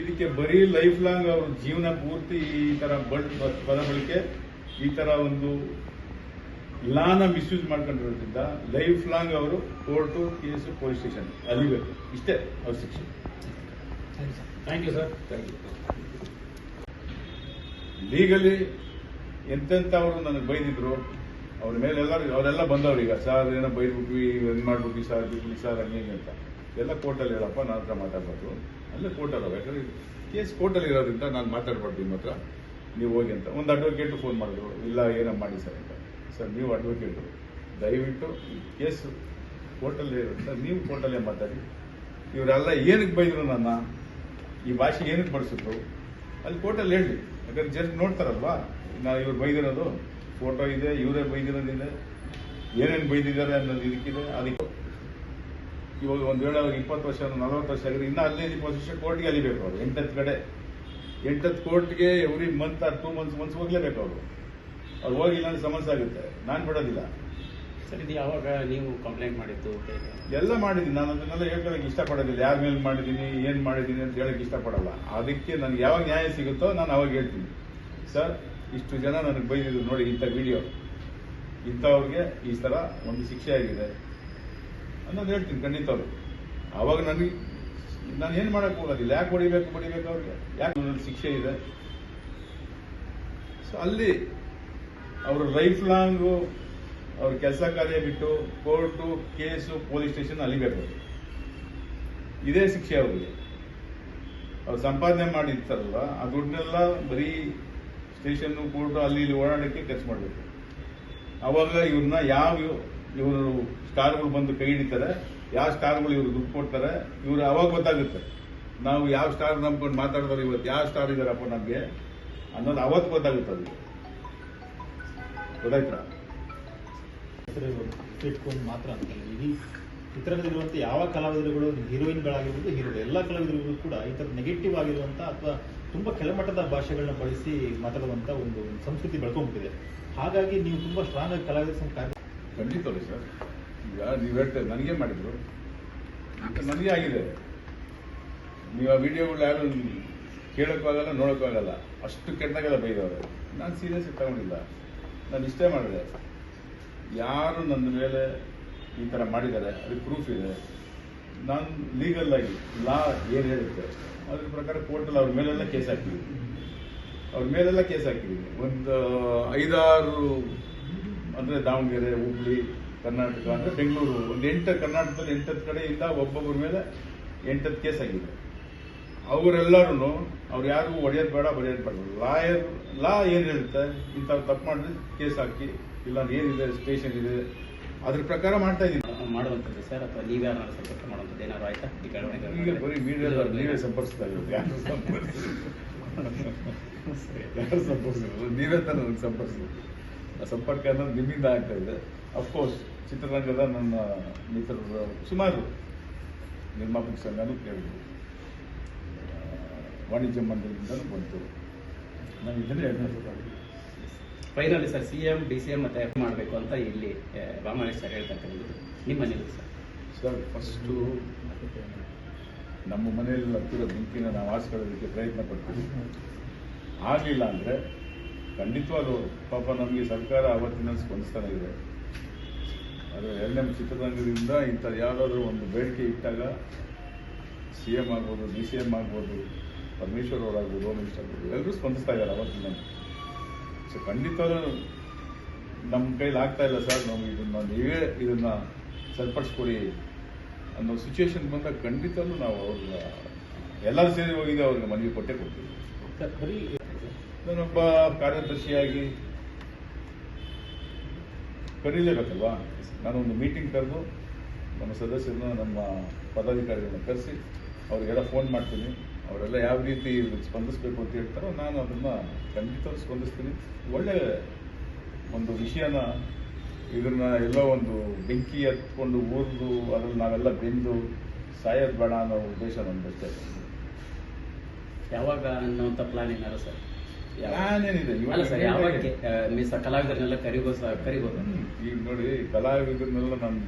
ಇದಕ್ಕೆ ಬರೀ ಲೈಫ್ ಲಾಂಗ್ ಅವ್ರ ಜೀವನ ಪೂರ್ತಿ ಈ ತರ ಬಡ್ ಪದ ಬಳಕೆ ಈ ತರ ಒಂದು ಲಾನ ಮಿಸ್ಯೂಸ್ ಮಾಡ್ಕೊಂಡಿರೋದ್ರಿಂದ ಲೈಫ್ ಲಾಂಗ್ ಅವರು ಕೋರ್ಟು ಕೇಸು ಪೊಲೀಸ್ ಸ್ಟೇಷನ್ ಅಲಿಬೇಕು ಇಷ್ಟೇ ಅವ್ರ ಶಿಕ್ಷೆ. Thank you sir thank you legally ಎಂತೆಂಥವ್ರು ನನಗೆ ಬೈದಿದ್ರು ಅವ್ರ ಮೇಲೆ ಎಲ್ಲರೂ ಅವರೆಲ್ಲ ಬಂದವ್ರು ಈಗ. ಸರ್ ಏನೋ ಬೈದ್ಬಿಟ್ವಿ ಇದು ಮಾಡ್ಬಿಟ್ವಿ ಸರ್ ಬಿಟ್ವಿ ಸರ್ ಹಂಗೆ ಅಂತ. ಎಲ್ಲ ಕೋರ್ಟಲ್ಲಿ ಹೇಳಪ್ಪ ನಾನು ಹತ್ರ ಮಾತಾಡ್ಬಾರ್ದು. ಅಲ್ಲೇ ಕೋರ್ಟಲ್ಲ ಯಾಕಂದ್ರೆ ಕೇಸ್ ಕೋರ್ಟಲ್ಲಿ ಇರೋದ್ರಿಂದ ನಾನು ಮಾತಾಡ್ಬಾರ್ದು ನಿಮ್ಮ ಹತ್ರ. ನೀವು ಹೋಗಿ ಅಂತ. ಒಂದು ಅಡ್ವೊಕೇಟ್ ಫೋನ್ ಮಾಡಿದ್ರು. ಇಲ್ಲ, ಏನೋ ಮಾಡಿ ಸರ್ ಅಂತ. ಸರ್, ನೀವು ಅಡ್ವೊಕೇಟು ದಯವಿಟ್ಟು ಈ ಕೇಸು ಕೋರ್ಟಲ್ಲಿ ಇರೋದ್ರಿಂದ ನೀವು ಕೋರ್ಟಲ್ಲೇ ಮಾತಾಡಿ. ಇವರೆಲ್ಲ ಏನಕ್ಕೆ ಬೈದ್ರು ನನ್ನ? ಈ ಭಾಷೆ ಏನಕ್ಕೆ ಬಳಸಿದ್ರು? ಅಲ್ಲಿ ಕೋರ್ಟಲ್ಲಿ ಹೇಳಿ. ಯಾಕಂದ್ರೆ ಜಸ್ಟ್ ನೋಡ್ತಾರಲ್ವಾ? ನಾ ಇವ್ರು ಬೈದಿರೋದು. ಫೋಟೋ ಇದೆ, ಇವರೇ ಬೈದಿರೋದಿದೆ. ಏನೇನು ಬೈದಿದ್ದಾರೆ ಅನ್ನೋದು ಇದಕ್ಕಿದೆ. ಅದಕ್ಕೆ ಇವಾಗ ಒಂದು ವೇಳೆ ಅವ್ರಿಗೆ ಇಪ್ಪತ್ತು ವರ್ಷ ನಲವತ್ತು ವರ್ಷ ಆಗಿದೆ ಇನ್ನೂ ಹದಿನೈದು ಇಪ್ಪತ್ತು ವರ್ಷ ಕೋರ್ಟ್ಗೆ ಅಲಿಬೇಕು ಅವರು ಎಂಟತ್ತು ಕಡೆ. ಎಂಟತ್ತು ಕೋರ್ಟ್ಗೆ every month or two months months ಹೋಗ್ಲೇಬೇಕು ಅವರು. ಅವ್ರು ಹೋಗಿಲ್ಲ ಅಂದ್ರೆ ಸಮಸ್ಯೆ ಆಗುತ್ತೆ. ನಾನು ಬಿಡೋದಿಲ್ಲ. ಸರ್ ಇದು ಯಾವಾಗ ನೀವು ಕಂಪ್ಲೇಂಟ್ ಮಾಡಿದ್ದು? ಎಲ್ಲ ಮಾಡಿದ್ದೀನಿ. ನಾನು ಅದನ್ನೆಲ್ಲ ಹೇಳ್ಕೊಳಕ್ಕೆ ಇಷ್ಟಪಡೋದಿಲ್ಲ. ಯಾರ ಮೇಲೆ ಮಾಡಿದ್ದೀನಿ ಏನು ಮಾಡಿದ್ದೀನಿ ಅಂತ ಹೇಳಕ್ಕೆ ಇಷ್ಟಪಡಲ್ಲ. ಅದಕ್ಕೆ ನನಗೆ ಯಾವಾಗ ನ್ಯಾಯ ಸಿಗುತ್ತೋ ನಾನು ಅವಾಗ ಹೇಳ್ತೀನಿ. ಸರ್ ಇಷ್ಟು ಜನ ನನಗೆ ಬೈದಿದ್ರು ನೋಡಿ ಇಂಥ ವಿಡಿಯೋ ಇಂಥವ್ರಿಗೆ ಈ ಥರ ಒಂದು ಶಿಕ್ಷೆ ಆಗಿದೆ. ಅನ್ನೋದು ಹೇಳ್ತೀನಿ, ಖಂಡಿತ ಅವರು. ಅವಾಗ ನನಗೆ, ನಾನು ಏನು ಮಾಡೋಕ್ಕೆ ಹೋಗೋದಿಲ್ಲ. ಯಾಕೆ ಹೊಡಿಬೇಕು ಹೊಡಿಬೇಕು ಅವ್ರಿಗೆ? ಯಾಕೆ ನನ್ನ ಶಿಕ್ಷೆ ಇದೆ? ಸೊ ಅಲ್ಲಿ ಅವರು ಲೈಫ್ ಲಾಂಗು ಅವ್ರ ಕೆಲಸ ಕಾರ್ಯ ಬಿಟ್ಟು ಕೋರ್ಟು ಕೇಸು ಪೊಲೀಸ್ ಸ್ಟೇಷನ್ ಅಲಿಬೇಕು ಇದೇ ಶಿಕ್ಷೆ ಅವರಿಗೆ. ಅವ್ರು ಸಂಪಾದನೆ ಮಾಡಿರ್ತಾರಲ್ಲ ಆ ದುಡ್ಡನ್ನೆಲ್ಲ ಬರೀ ಸ್ಟೇಷನ್ನು ಕೋರ್ಟು ಅಲ್ಲಿ ಇಲ್ಲಿ ಓಡಾಡೋಕ್ಕೆ ಖರ್ಚು ಮಾಡಬೇಕು. ಅವಾಗ ಇವ್ರನ್ನ ಯಾವ ಇವರು ಸ್ಟಾರ್ಗಳು ಬಂದು ಕೈ ಹಿಡಿತಾರೆ, ಯಾವ ಸ್ಟಾರ್ಗಳು ಇವರು ದುಡ್ಡು ಕೊಡ್ತಾರೆ, ಇವರು ಅವಾಗ ಗೊತ್ತಾಗುತ್ತೆ. ನಾವು ಯಾವ ಸ್ಟಾರ್ ನಂಬ್ಕೊಂಡು ಮಾತಾಡಿದ್ರೆ ಇವತ್ತು, ಯಾವ ಸ್ಟಾರ್ ಇದಾರಪ್ಪ ನಮಗೆ ಅನ್ನೋದು ಅವತ್ತು ಗೊತ್ತಾಗುತ್ತೆ ಅದು. ಗೊತ್ತಾಯ್ತಾ? ಇಟ್ಕೊಂಡು ಮಾತ್ರ ಅಂತಲ್ಲ ಇಡೀ ಚಿತ್ರದಲ್ಲಿರುವಂಥ ಯಾವ ಕಲಾವಿದರುಗಳು, ಹೀರೋಯಿನ್ಗಳಾಗಿರ್ಬೋದು, ಹೀರೋ ಎಲ್ಲ ಕಲಾವಿದರುಗಳು ಕೂಡ ಈ ಥರ ನೆಗೆಟಿವ್ ಆಗಿರುವಂಥ ಅಥವಾ ತುಂಬ ಕೆಳಮಟ್ಟದ ಭಾಷೆಗಳನ್ನ ಬಳಸಿ ಮಾತಾಡುವಂಥ ಒಂದು ಸಂಸ್ಕೃತಿ ಬೆಳ್ಕೊಂಡ್ಬಿಟ್ಟಿದೆ. ಹಾಗಾಗಿ ನೀವು ತುಂಬ ಸ್ಟ್ರಾಂಗ್ ಆಗಿ ಕಲಾವಿದರ ಖಂಡಿತವಲ್ಲ ಸರ್. ಈಗ ನೀವು ಹೇಳ್ತೇವೆ ನನಗೆ ಮಾಡಿದ್ರು. ನನಗೆ ಆಗಿದೆ. ನೀವು ಆ ವಿಡಿಯೋಗಳು ಯಾರು ಕೇಳೋಕ್ಕಾಗಲ್ಲ ನೋಡೋಕ್ಕಾಗಲ್ಲ ಅಷ್ಟು ಕೆಟ್ಟದಾಗೆಲ್ಲ ಬೈದವರು. ನಾನು ಸೀರಿಯಸ್ ತಗೊಂಡಿಲ್ಲ. ನಾನು ಇಷ್ಟೇ ಮಾಡಿದೆ. ಯಾರು ನನ್ನ ಮೇಲೆ ಈ ಥರ ಮಾಡಿದ್ದಾರೆ, ಅದಕ್ಕೆ ಪ್ರೂಫ್ ಇದೆ. ನಾನು ಲೀಗಲ್ ಆಗಿ ಲಾ ಏನು ಹೇಳುತ್ತೆ? ಅದ್ರ ಪ್ರಕಾರ ಕೋರ್ಟಲ್ಲಿ ಅವ್ರ ಮೇಲೆಲ್ಲ ಕೇಸ್ ಹಾಕಿದ್ದೀನಿ ಅವ್ರ ಮೇಲೆಲ್ಲ ಕೇಸ್ ಹಾಕಿದ್ದೀನಿ ಒಂದು ಐದಾರು ಅಂದರೆ ದಾವಣಗೆರೆ ಹುಬ್ಳಿ ಕರ್ನಾಟಕ ಅಂದರೆ ಬೆಂಗಳೂರು. ಒಂದು ಎಂಟು ಕರ್ನಾಟಕದಲ್ಲಿ ಎಂಟತ್ತು ಕಡೆಯಿಂದ ಒಬ್ಬೊಬ್ಬರ ಮೇಲೆ ಎಂಟತ್ತು ಕೇಸ್ ಆಗಿದೆ. ಅವರೆಲ್ಲರೂ ಅವ್ರು ಯಾರಿಗೂ ಹೊಡೆಯೋದು ಬೇಡ ಬರೆಯೋದು ಬೇಡ. ಲಾಯರ್ ಲಾ ಏನು ಹೇಳುತ್ತೆ? ಇಂಥವ್ರು ತಪ್ಪು ಮಾಡಿದ್ರೆ ಕೇಸ್ ಹಾಕಿ ಇಲ್ಲ ಏನಿದೆ ಸ್ಟೇಷನ್ ಇದೆ. ಅದ್ರ ಪ್ರಕಾರ ಮಾಡ್ತಾ ಇದ್ದೀನಿ. ಮಾಡುವಂಥದ್ದು ಸರ್ ಅಥವಾ ನೀವ್ಯಾರು ಸಂಪರ್ಕ ಮಾಡುವಂಥದ್ದು ಏನಾದ್ರು ಆಯ್ತಾ? ಈ ಕಡೆ ಈಗ ಬರೀ ಮೀಡಿಯಾ ನೀವೇ ಸಂಪರ್ಕಿಸ್ತಾ ಇರೋದು. ಯಾರು ಯಾರು ನೀವೇ ತಾನೇ ನನಗೆ ಸಂಪರ್ಕ ಅನ್ನೋದು ನಿಮ್ಮಿಂದ ಆಗ್ತಾ ಇದೆ. ಅಫ್ಕೋರ್ಸ್ ಚಿತ್ರರಂಗದ ನನ್ನ ಮಿತ್ರರು ಸುಮಾರು ನಿರ್ಮಾಪಕ ಸಂಘನೂ ಕೇಳಿದ್ರು. ವಾಣಿಜ್ಯ ಮಂಡಳಿಯಿಂದಲೂ ಬಂತು. ನಾನು ಇದನ್ನೇ ಹೇಳ್ತಾ finally sir C M D C M ಮತ್ತೆ ಮಾಡಬೇಕು ಅಂತ ಇಲ್ಲಿ ರಾಮಾಯಣ ಸರ್ ಹೇಳ್ತಕ್ಕಂಥದ್ದು. ನಿಮ್ಮ ಮನೇಲಿ ಸರ್ ಸರ್ ಫಸ್ಟು ನಮ್ಮ ಮನೆಯಲ್ಲಿ ಹತ್ತಿರ ಬೆಂಕಿನ ನಾವು ಆರಿಸ್ಕೊಳ್ಳೋದಕ್ಕೆ ಪ್ರಯತ್ನ ಪಡ್ತೀವಿ. ಆಗಲಿಲ್ಲ ಅಂದರೆ ಖಂಡಿತವಾಗ್ಲೂ ಪಾಪ ನಮಗೆ ಸರ್ಕಾರ ಅವತ್ತಿನ ಸ್ಪಂದಿಸ್ತಾನೆ ಇದೆ. ಅದು ಎಂ ಚಿತ್ರರಂಗದಿಂದ ಇಂಥ ಯಾವುದಾದ್ರೂ ಒಂದು ಬೇಡಿಕೆ ಇಟ್ಟಾಗ ಸಿ ಎಂ ಆಗ್ಬೋದು, ಡಿ ಸಿ ಎಂ ಆಗ್ಬೋದು, ಪರಮೇಶ್ವರ್ ಅವರಾಗ್ಬೋದು ಹೋಮ್ ಮಿನಿಸ್ಟರ್ ಆಗ್ಬೋದು ಎಲ್ಲರೂ ಸ್ಪಂದಿಸ್ತಾ ಇದ್ದಾರೆ ಅವತ್ತಿನ ಸೊ ಖಂಡಿತ ನಮ್ಮ ಕೈಲಿ ಆಗ್ತಾ ಇಲ್ಲ ಸರ್ ನಮಗೆ ಇದನ್ನ ನೀವೇ ಇದನ್ನ ಸರಿಪಡಿಸ್ಕೊಡಿ ಅನ್ನೋ ಸಿಚುವೇಶನ್ ಬಂದಾಗ ಖಂಡಿತ ನಾವು ಅವ್ರನ್ನ ಎಲ್ಲರೂ ಸೇರಿ ಹೋಗಿದ್ದೆ ಅವ್ರಿಗೆ ಮನವಿ ಕೊಟ್ಟೆ ಕೊಡ್ತೀವಿ. ನಾನೊಬ್ಬ ಕಾರ್ಯದರ್ಶಿಯಾಗಿ ಕರೀಲೇಬೇಕಲ್ವಾ? ನಾನೊಂದು ಮೀಟಿಂಗ್ ಕರೆದು ನಮ್ಮ ಸದಸ್ಯರನ್ನ, ನಮ್ಮ ಪದಾಧಿಕಾರಿಗಳನ್ನ ಕರೆಸಿ ಅವರಿಗೆಲ್ಲ ಫೋನ್ ಮಾಡ್ತೀನಿ. ಅವರೆಲ್ಲ ಯಾವ ರೀತಿ ಸ್ಪಂದಿಸಬೇಕು ಅಂತ ಹೇಳ್ತಾರೋ ನಾನು ಅದನ್ನು ಖಂಡಿತವಾಗಿ ಸ್ಪಂದಿಸ್ತೀನಿ. ಒಳ್ಳೆ ಒಂದು ವಿಷಯನ ಇದನ್ನ ಎಲ್ಲ ಒಂದು ಬೆಂಕಿ ಹತ್ಕೊಂಡು ಊರ್ದು, ಅದ್ರಲ್ಲಿ ನಾವೆಲ್ಲ ಬೆಂದು ಸಾಯೋದು ಬೇಡ ಅನ್ನೋ ಉದ್ದೇಶ ನಮ್ದಷ್ಟೇ. ಯಾವಾಗ ಅನ್ನೋಂಥ ಪ್ಲಾನ್ ಏನಾರ ಸರ್? ಇವಾಗ ಅಲ್ಲ ಸರ್ ಯಾವಾಗ ಮೀಸ ಕಲಾವಿದರನ್ನೆಲ್ಲ ಕರಿಗೋ ಸರ್ ಕರಿಬೋದು? ಈಗ ನೋಡಿ ಕಲಾವಿದರನ್ನೆಲ್ಲ ನಾನು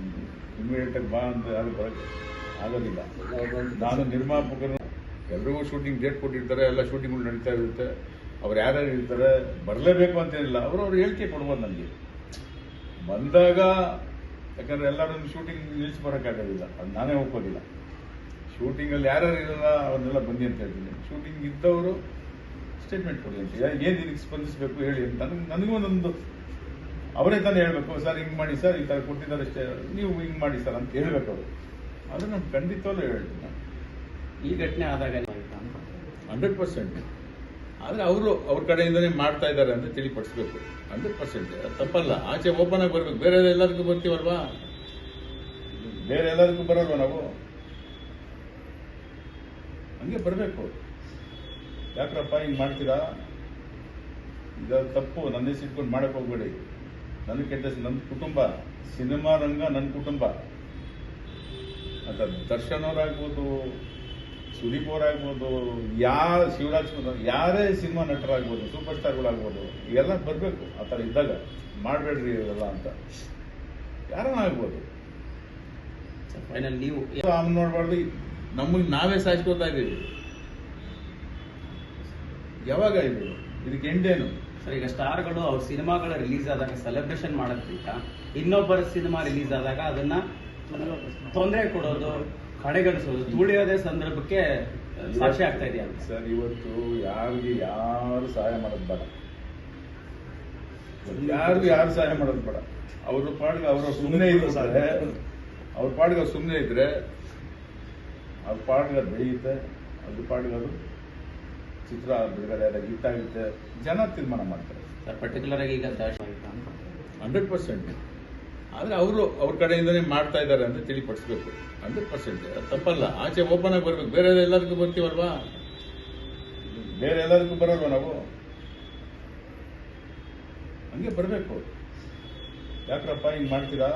ಇಮಿಡಿಯೇಟ್ ಆಗಿ ಬಾ ಅಂತ ಯಾರು ಬರಕ್ಕೆ ಆಗೋದಿಲ್ಲ. ನಾನು ನಿರ್ಮಾಪಕರು ಎಲ್ರಿಗೂ ಶೂಟಿಂಗ್ ಡೇಟ್ ಕೊಟ್ಟಿರ್ತಾರೆ ಎಲ್ಲ ಶೂಟಿಂಗ್ಗಳು ನಡೀತಾ ಇರುತ್ತೆ. ಅವ್ರು ಯಾರ್ಯಾರು ಇರ್ತಾರೆ ಬರಲೇಬೇಕು ಅಂತೇನಿಲ್ಲ ಅವರು ಅವ್ರು ಹೇಳಿಕೆ ಕೊಡ್ಬೋದು ನನಗೆ. ಬಂದಾಗ ಯಾಕಂದ್ರೆ ಎಲ್ಲರೂ ಶೂಟಿಂಗ್ ನಿಲ್ಸಿ ಬರೋಕ್ಕಾಗೋದಿಲ್ಲ ಅದು ನಾನೇ ಹೋಗೋದಿಲ್ಲ ಶೂಟಿಂಗಲ್ಲಿ ಯಾರ್ಯಾರು ಇರಲ್ಲ ಅವನ್ನೆಲ್ಲ ಬನ್ನಿ ಅಂತ ಹೇಳ್ತೀನಿ. ಶೂಟಿಂಗ್ ಇದ್ದವರು ಸ್ಟೇಟ್ಮೆಂಟ್ ಕೊಡಿ ಅಂತ ಏನು ಇದಕ್ಕೆ ಸ್ಪಂದಿಸಬೇಕು ಹೇಳಿ ಅಂತ. ನನಗೆ ಒಂದೊಂದು ಅವರೇ ತಾನೇ ಹೇಳಬೇಕು ಸರ್ ಹಿಂಗೆ ಮಾಡಿ ಸರ್ ಈ ಥರ ಕೊಟ್ಟಿದ್ದಾರೆ ಅಷ್ಟೇ. ನೀವು ಹಿಂಗೆ ಮಾಡಿ ಸರ್ ಅಂತ ಹೇಳಬೇಕು ಅವರು. ಅದು ನಾನು ಖಂಡಿತವಾಗ್ಲೂ ಹೇಳ್ತೀನಿ. ನಾನು ಈ ಘಟನೆ ಆದಾಗ ಹಂಡ್ರೆಡ್ ಪರ್ಸೆಂಟ್. ಆದರೆ ಅವರು ಅವ್ರ ಕಡೆಯಿಂದನೇ ಮಾಡ್ತಾ ಇದ್ದಾರೆ ಅಂತ ತಿಳಿಪಡಿಸ್ಬೇಕು. Hundred percent. ತಪ್ಪಲ್ಲ. ಆಚೆ ಓಪನ್ ಆಗಿ ಬರಬೇಕು. ಬೇರೆ ಎಲ್ಲರಿಗೂ ಬರ್ತೀವಲ್ವಾ? ಬೇರೆ ಎಲ್ಲರಿಗೂ ಬರಲ್ವಾ ನಾವು? ಹಂಗೆ ಬರಬೇಕು. ಯಾಕ್ರಪ್ಪ ಹಿಂಗೆ ಮಾಡ್ತೀರಾ? ಇದು ತಪ್ಪು ನನ್ನ ಹೆಸರು ಇಟ್ಕೊಂಡು ಮಾಡಕ್ಕೆ ಹೋಗ್ಬೇಡಿ. ನನ್ನ ಕೆಟ್ಟ ನನ್ನ ಕುಟುಂಬ ಸಿನಿಮಾ ರಂಗ ನನ್ನ ಕುಟುಂಬ. ಅಂತ ದರ್ಶನ್ ಅವರಾಗ್ಬೋದು ಸುದೀಪ್ ಅವರಾಗ್ಬೋದು ಯಾರು ಶಿವರಾಜ್ ಕುಮಾರ್ ಯಾರೇ ಸಿನಿಮಾ ನಟರಾಗ್ಬೋದು ಸೂಪರ್ ಸ್ಟಾರ್ಗಳಾಗ್ಬೋದು ಇವೆಲ್ಲ ಬರಬೇಕು ಆ ಥರ ಇದ್ದಾಗ. ಮಾಡಬೇಡ್ರಿ ಇವೆಲ್ಲ ಅಂತ. ಯಾರನ್ನ ಆಗ್ಬೋದು? ಫೈನಲ್ ನೀವು ಅವ್ನು ನೋಡಬಾರ್ದು ನಮಗೆ ನಾವೇ ಸಾಯಿಸ್ಕೊತಾ ಇದ್ದೀವಿ. ಯಾವಾಗ ಇದು? ಇದಕ್ಕೆ ಎಂಡೇನು ಸರ್ ಈಗ ಸ್ಟಾರ್ಗಳು ಅವ್ರ ಸಿನಿಮಾಗಳ ರಿಲೀಸ್ ಆದಾಗ ಸೆಲೆಬ್ರೇಷನ್ ಮಾಡೋದ್ರಿಂದ ಇನ್ನೊಬ್ಬರ ಸಿನಿಮಾ ರಿಲೀಸ್ ಆದಾಗ ಅದನ್ನ ತೊಂದರೆ ಕೊಡೋದು ಕಡೆಗಣಿಸೋದು ತುಳಿಯೋದೇ ಸಂದರ್ಭಕ್ಕೆ ಸಾಕ್ಷಿ ಆಗ್ತಾ ಇದೆಯಾ? ಸರ್ ಇವತ್ತು ಯಾರಿಗೆ ಯಾರು ಸಹಾಯ ಮಾಡೋದು ಬೇಡ. ಯಾರಿಗೂ ಯಾರು ಸಹಾಯ ಮಾಡೋದು ಬೇಡ. ಅವ್ರ ಪಾಡಿಗೆ ಅವರು ಸುಮ್ಮನೆ ಇದ್ರೆ ಅವ್ರ ಪಾಡಿಗೆ ಅವ್ರು ಸುಮ್ಮನೆ ಇದ್ರೆ ಅವ್ರ ಪಾಡಿಗೆ ಅದು ಬೆಳೆಯುತ್ತೆ ಅದ್ರ ಪಾಡಿಗೆ ಅದು ಚಿತ್ರ ಬಿಡುಗಡೆ ಆದಾಗ ಹಿಟ್ಟಾಗುತ್ತೆ ಜನ ತೀರ್ಮಾನ ಮಾಡ್ತಾರೆ. ಸರ್ ಪರ್ಟಿಕ್ಯುಲರ್ ಆಗಿ ಈಗ ಹಂಡ್ರೆಡ್ ಪರ್ಸೆಂಟ್ ಆದ್ರೆ ಅವರು ಅವ್ರ ಕಡೆಯಿಂದನೇ ಮಾಡ್ತಾ ಇದ್ದಾರೆ ಅಂತ ತಿಳಿಪಡಿಸ್ಬೇಕು. ಹಂಡ್ರೆಡ್ ಪರ್ಸೆಂಟ್ ತಪ್ಪಲ್ಲ. ಆಚೆ ಓಪನ್ ಆಗಿ ಬರ್ಬೇಕು. ಬೇರೆ ಎಲ್ಲರಿಗೂ ಬರ್ತೀವಲ್ವಾ? ಬೇರೆ ಎಲ್ಲರಿಗೂ ಬರಲ್ವ ನಾವು? ಹಂಗೆ ಬರಬೇಕು. ಯಾಕ್ರಪ್ಪ ಹಿಂಗೆ ಮಾಡ್ತೀರಾ?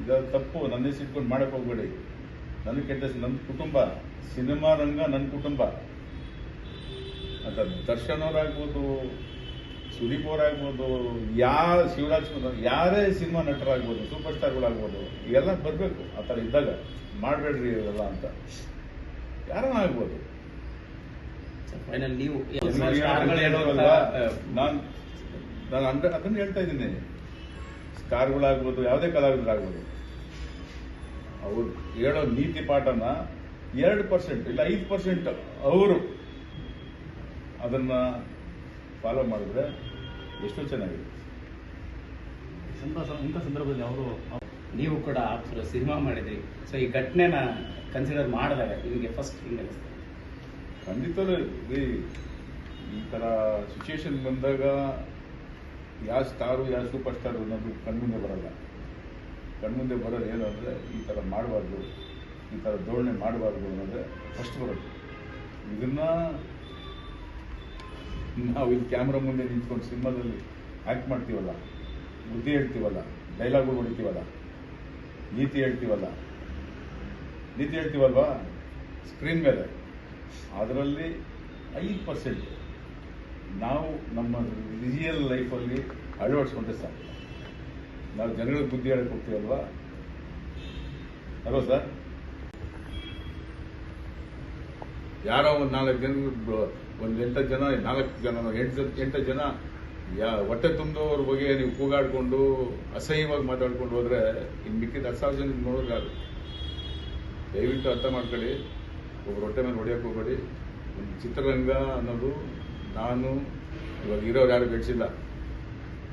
ಈಗ ತಪ್ಪು. ನನ್ನ ಹೆಸರು ಇಟ್ಕೊಂಡು ಮಾಡಕ್ಕೆ ಹೋಗ್ಬೇಡಿ. ನನ್ನ ಕೆಟ್ಟ ನನ್ನ ಕುಟುಂಬ. ಸಿನಿಮಾ ರಂಗ ನನ್ನ ಕುಟುಂಬ. ಅಂತ ದರ್ಶನ್ ಅವರಾಗ್ಬೋದು ಸುದೀಪ್ ಅವರಾಗ್ಬೋದು ಯಾರ ಶಿವರಾಜ್ ಕುಮಾರ್ ಯಾರೇ ಸಿನಿಮಾ ನಟರಾಗ್ಬೋದು ಸೂಪರ್ ಸ್ಟಾರ್ಗಳಾಗ್ಬೋದು ಎಲ್ಲ ಬರಬೇಕು ಆ ಥರ ಇದ್ದಾಗ ಮಾಡಬೇಡ್ರಿ ಇವೆಲ್ಲ ಅಂತ. ಯಾರನ್ನ ಆಗ್ಬೋದು ನೀವು ನಾನು ನಾನ್ ನಾನು ಅಂದ ಅದನ್ನ ಹೇಳ್ತಾ ಇದ್ದೀನಿ. ಸ್ಟಾರ್ಗಳಾಗ್ಬೋದು ಯಾವುದೇ ಕಲಾವಿದರಾಗ್ಬೋದು ಅವ್ರು ಹೇಳೋ ನೀತಿ ಪಾಠನ ಎರಡು ಪರ್ಸೆಂಟ್ ಇಲ್ಲ ಐದು ಪರ್ಸೆಂಟ್ ಅವರು ಅದನ್ನ ಫಾಲೋ ಮಾಡಿದ್ರೆ ಎಷ್ಟೋ ಚೆನ್ನಾಗಿದೆ. ಇಂಥ ಸ- ಇಂಥ ಸಂದರ್ಭದಲ್ಲಿ ಅವರು ನೀವು ಕೂಡ ಆಪ್ತರು ಸಿನಿಮಾ ಮಾಡಿದ್ರಿ. ಸೊ ಈ ಘಟನೆನ ಕನ್ಸಿಡರ್ ಮಾಡಿದಾಗ ನಿಮಗೆ ಫಸ್ಟ್ ಹಿಂಗೆ ಅನಿಸ್ತದೆ ಖಂಡಿತವೇ ಈ ಈ ಥರ ಸಿಚುವೇಶನ್ ಬಂದಾಗ ಯಾವ ಸ್ಟಾರು ಯಾವ ಸೂಪರ್ ಸ್ಟಾರ್ ಅನ್ನೋದು ಕಣ್ಮುಂದೆ ಬರಲ್ಲ. ಕಣ್ಮುಂದೆ ಬರೋದು ಏನು ಅಂದರೆ ಈ ಥರ ಮಾಡಬಾರ್ದು ಈ ಥರ ಧೋರಣೆ ಮಾಡಬಾರ್ದು ಅನ್ನೋದೇ ಫಸ್ಟ್ ಬರುತ್ತೆ. ಇದನ್ನ ನಾವು ಇಲ್ಲಿ ಕ್ಯಾಮ್ರಾ ಮುಂದೆ ನಿಂತ್ಕೊಂಡು ಸಿನಿಮಾದಲ್ಲಿ ಆ್ಯಕ್ಟ್ ಮಾಡ್ತೀವಲ್ಲ ಬುದ್ಧಿ ಹೇಳ್ತೀವಲ್ಲ ಡೈಲಾಗ್ಗಳು ಹೊಡಿತೀವಲ್ಲ ನೀತಿ ಹೇಳ್ತೀವಲ್ಲ ನೀತಿ ಹೇಳ್ತೀವಲ್ವಾ? ಸ್ಕ್ರೀನ್ ಮೇಲೆ. ಅದರಲ್ಲಿ ಐದು ಪರ್ಸೆಂಟ್ ನಾವು ನಮ್ಮ ರಿಯಲ್ ಲೈಫಲ್ಲಿ ಅಳವಡಿಸ್ಕೊಂಡ್ರೆ ಸಾಕು. ನಾವು ಜನಗಳಿಗೆ ಬುದ್ಧಿ ಹೇಳಕ್ಕೆ ಹೋಗ್ತೀವಲ್ವಾ? ಅಲ್ವಾ ಸರ್ ಯಾರೋ ಒಂದು ನಾಲ್ಕು ಜನ ಒಂದು ಎಂಟು ಜನ, ನಾಲ್ಕು ಜನ, ಎಂಟು ಎಂಟು ಜನ, ಯಾ, ಹೊಟ್ಟೆ ತುಂಬೋರ ಬಗ್ಗೆ ನೀವು ಕೂಗಾಡ್ಕೊಂಡು, ಅಸಹ್ಯವಾಗಿ ಮಾತಾಡ್ಕೊಂಡು ಹೋದ್ರೆ ಇನ್ನು ಮಿಕ್ಕಿದ ಹತ್ತು ಜನ ನೋಡೋದಾಗಲ್ಲ ದಯವಿಟ್ಟು ಅರ್ಥ ಮಾಡ್ಕೊಳ್ಳಿ ಒಬ್ಬರು ಹೊಟ್ಟೆ ಮೇಲೆ ಹೊಡಿಯೋಕೆ ಹೋಗಬೇಡಿ. ಒಂದು ಚಿತ್ರರಂಗ ಅನ್ನೋದು ನಾನು ಇವಾಗ ಇರೋರು ಯಾರು ಬೆಳೆಸಿಲ್ಲ.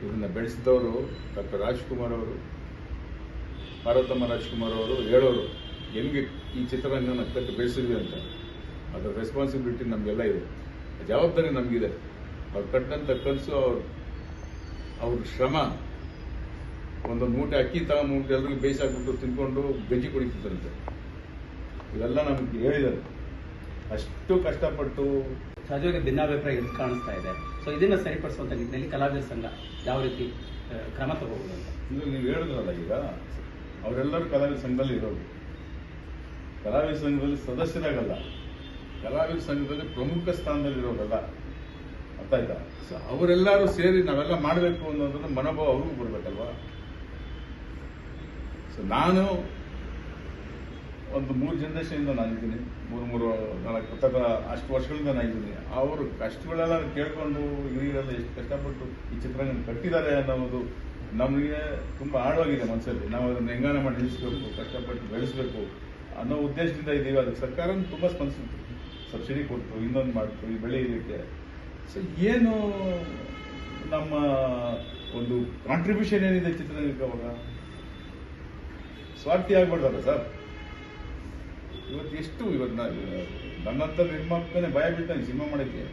ಇದನ್ನ ಬೆಳೆಸಿದವರು ಡಾಕ್ಟರ್ ರಾಜ್ಕುಮಾರ್ ಅವರು ಭಾರತಮ್ಮ ರಾಜ್ಕುಮಾರ್ ಅವರು ಹೇಳೋರು, ಹೆಂಗೆ ಈ ಚಿತ್ರರಂಗನ ಕಟ್ಟಿ ಬೆಳೆಸಿದ್ವಿ ಅಂತ? ಅದರ ರೆಸ್ಪಾನ್ಸಿಬಿಲಿಟಿ ನಮಗೆಲ್ಲ ಇದೆ. ಜವಾಬ್ದಾರಿ ನಮಗಿದೆ. ಅವ್ರು ಕಟ್ಟಂತ ಕನಸು ಅವ್ರ ಅವ್ರ ಶ್ರಮ. ಒಂದೊಂದು ಮೂಟೆ ಅಕ್ಕಿ ತಗೊಂಡ್ಬಿಟ್ಟು ಎಲ್ರಿಗೂ ಬೇಯಿಸಾಕ್ಬಿಟ್ಟು ತಿನ್ಕೊಂಡು ಬೆಜ್ಜಿ ಕುಡಿತಿದ್ರಂತೆ. ಇವೆಲ್ಲ ನಮ್ಗೆ ಹೇಳಿದ್ದಾರೆ ಅಷ್ಟು ಕಷ್ಟಪಟ್ಟು ಸಹಜವಾಗಿ ಭಿನ್ನಾಭಿಪ್ರಾಯ ಎದ್ದು ಕಾಣಿಸ್ತಾ ಇದೆ. ಸೊ ಇದನ್ನ ಸರಿಪಡಿಸುವಂತ ನಿಟ್ಟಿನಲ್ಲಿ ಕಲಾವಿದರ ಸಂಘ ಯಾವ ರೀತಿ ಕ್ರಮ ತಗೋಬಹುದು ಅಂತ? ಇದು ನೀವು ಹೇಳಿದ್ರಲ್ಲ ಈಗ ಅವರೆಲ್ಲರೂ ಕಲಾವಿದ ಸಂಘದಲ್ಲಿ ಇರೋದು ಕಲಾವಿದ ಸಂಘದಲ್ಲಿ ಸದಸ್ಯರಾಗಲ್ಲ. ಕಲಾವಿದ ಸಂಘದಲ್ಲಿ ಪ್ರಮುಖ ಸ್ಥಾನದಲ್ಲಿ ಇರೋರಲ್ಲ ಅರ್ಥ ಆಯ್ತಾ? ಸೊ ಅವರೆಲ್ಲರೂ ಸೇರಿ ನಾವೆಲ್ಲ ಮಾಡಬೇಕು ಅನ್ನೋದನ್ನ ಮನೋಭಾವ ಅವ್ರಿಗೂ ಬರ್ಬೇಕಲ್ವಾ ಸೊ ನಾನು ಒಂದು ಮೂರು ಜನರೇಷನ್ ನಾನು ಇದ್ದೀನಿ ಮೂರು ಮೂರು, ನಾಲ್ಕು ತಗ ಅಷ್ಟು ವರ್ಷಗಳಿಂದ ನಾನು ಇದ್ದೀನಿ ಅವರು ಕಷ್ಟಗಳೆಲ್ಲ ಕೇಳ್ಕೊಂಡು ಹಿರಿಯರೆಲ್ಲ ಎಷ್ಟು ಕಷ್ಟಪಟ್ಟು ಈ ಚಿತ್ರರಂಗ ಕಟ್ಟಿದ್ದಾರೆ ಅನ್ನೋದು ನಮಗೆ ತುಂಬ ಆಳವಾಗಿದೆ ಮನಸ್ಸಲ್ಲಿ. ನಾವು ಅದನ್ನು ಹೆಂಗಾನ ಮಾಡಿ ನಿಲ್ಲಿಸ್ಬೇಕು, ಕಷ್ಟಪಟ್ಟು ಬೆಳೆಸಬೇಕು ಅನ್ನೋ ಉದ್ದೇಶದಿಂದ ಇದ್ದೀವಿ ಅದಕ್ಕೆ ಸರ್ಕಾರ ತುಂಬ ಸ್ಪಂದಿಸಿತು ಸಬ್ಸಿಡಿ ಕೊಟ್ಟು ಇನ್ನೊಂದು ಮಾಡಿತು ಈ ಬೆಳೆ ಇದಕ್ಕೆ. ಸೊ ಏನು ನಮ್ಮ ಒಂದು ಕಾಂಟ್ರಿಬ್ಯೂಷನ್ ಏನಿದೆ ಚಿತ್ರರಂಗಕ್ಕೆ ಅವಾಗ ಸ್ವಾರ್ಥಿ ಆಗ್ಬಾರ್ದಲ್ಲ ಸರ್ ಇವತ್ತು ಎಷ್ಟು, ಇವತ್ತು ನನ್ನಂತ ನಿರ್ಮಾಪಕನೇ ಭಯ ಬಿಡ್ತಾನೆ ಸಿನಿಮಾ ಮಾಡೋಕ್ಕೆ.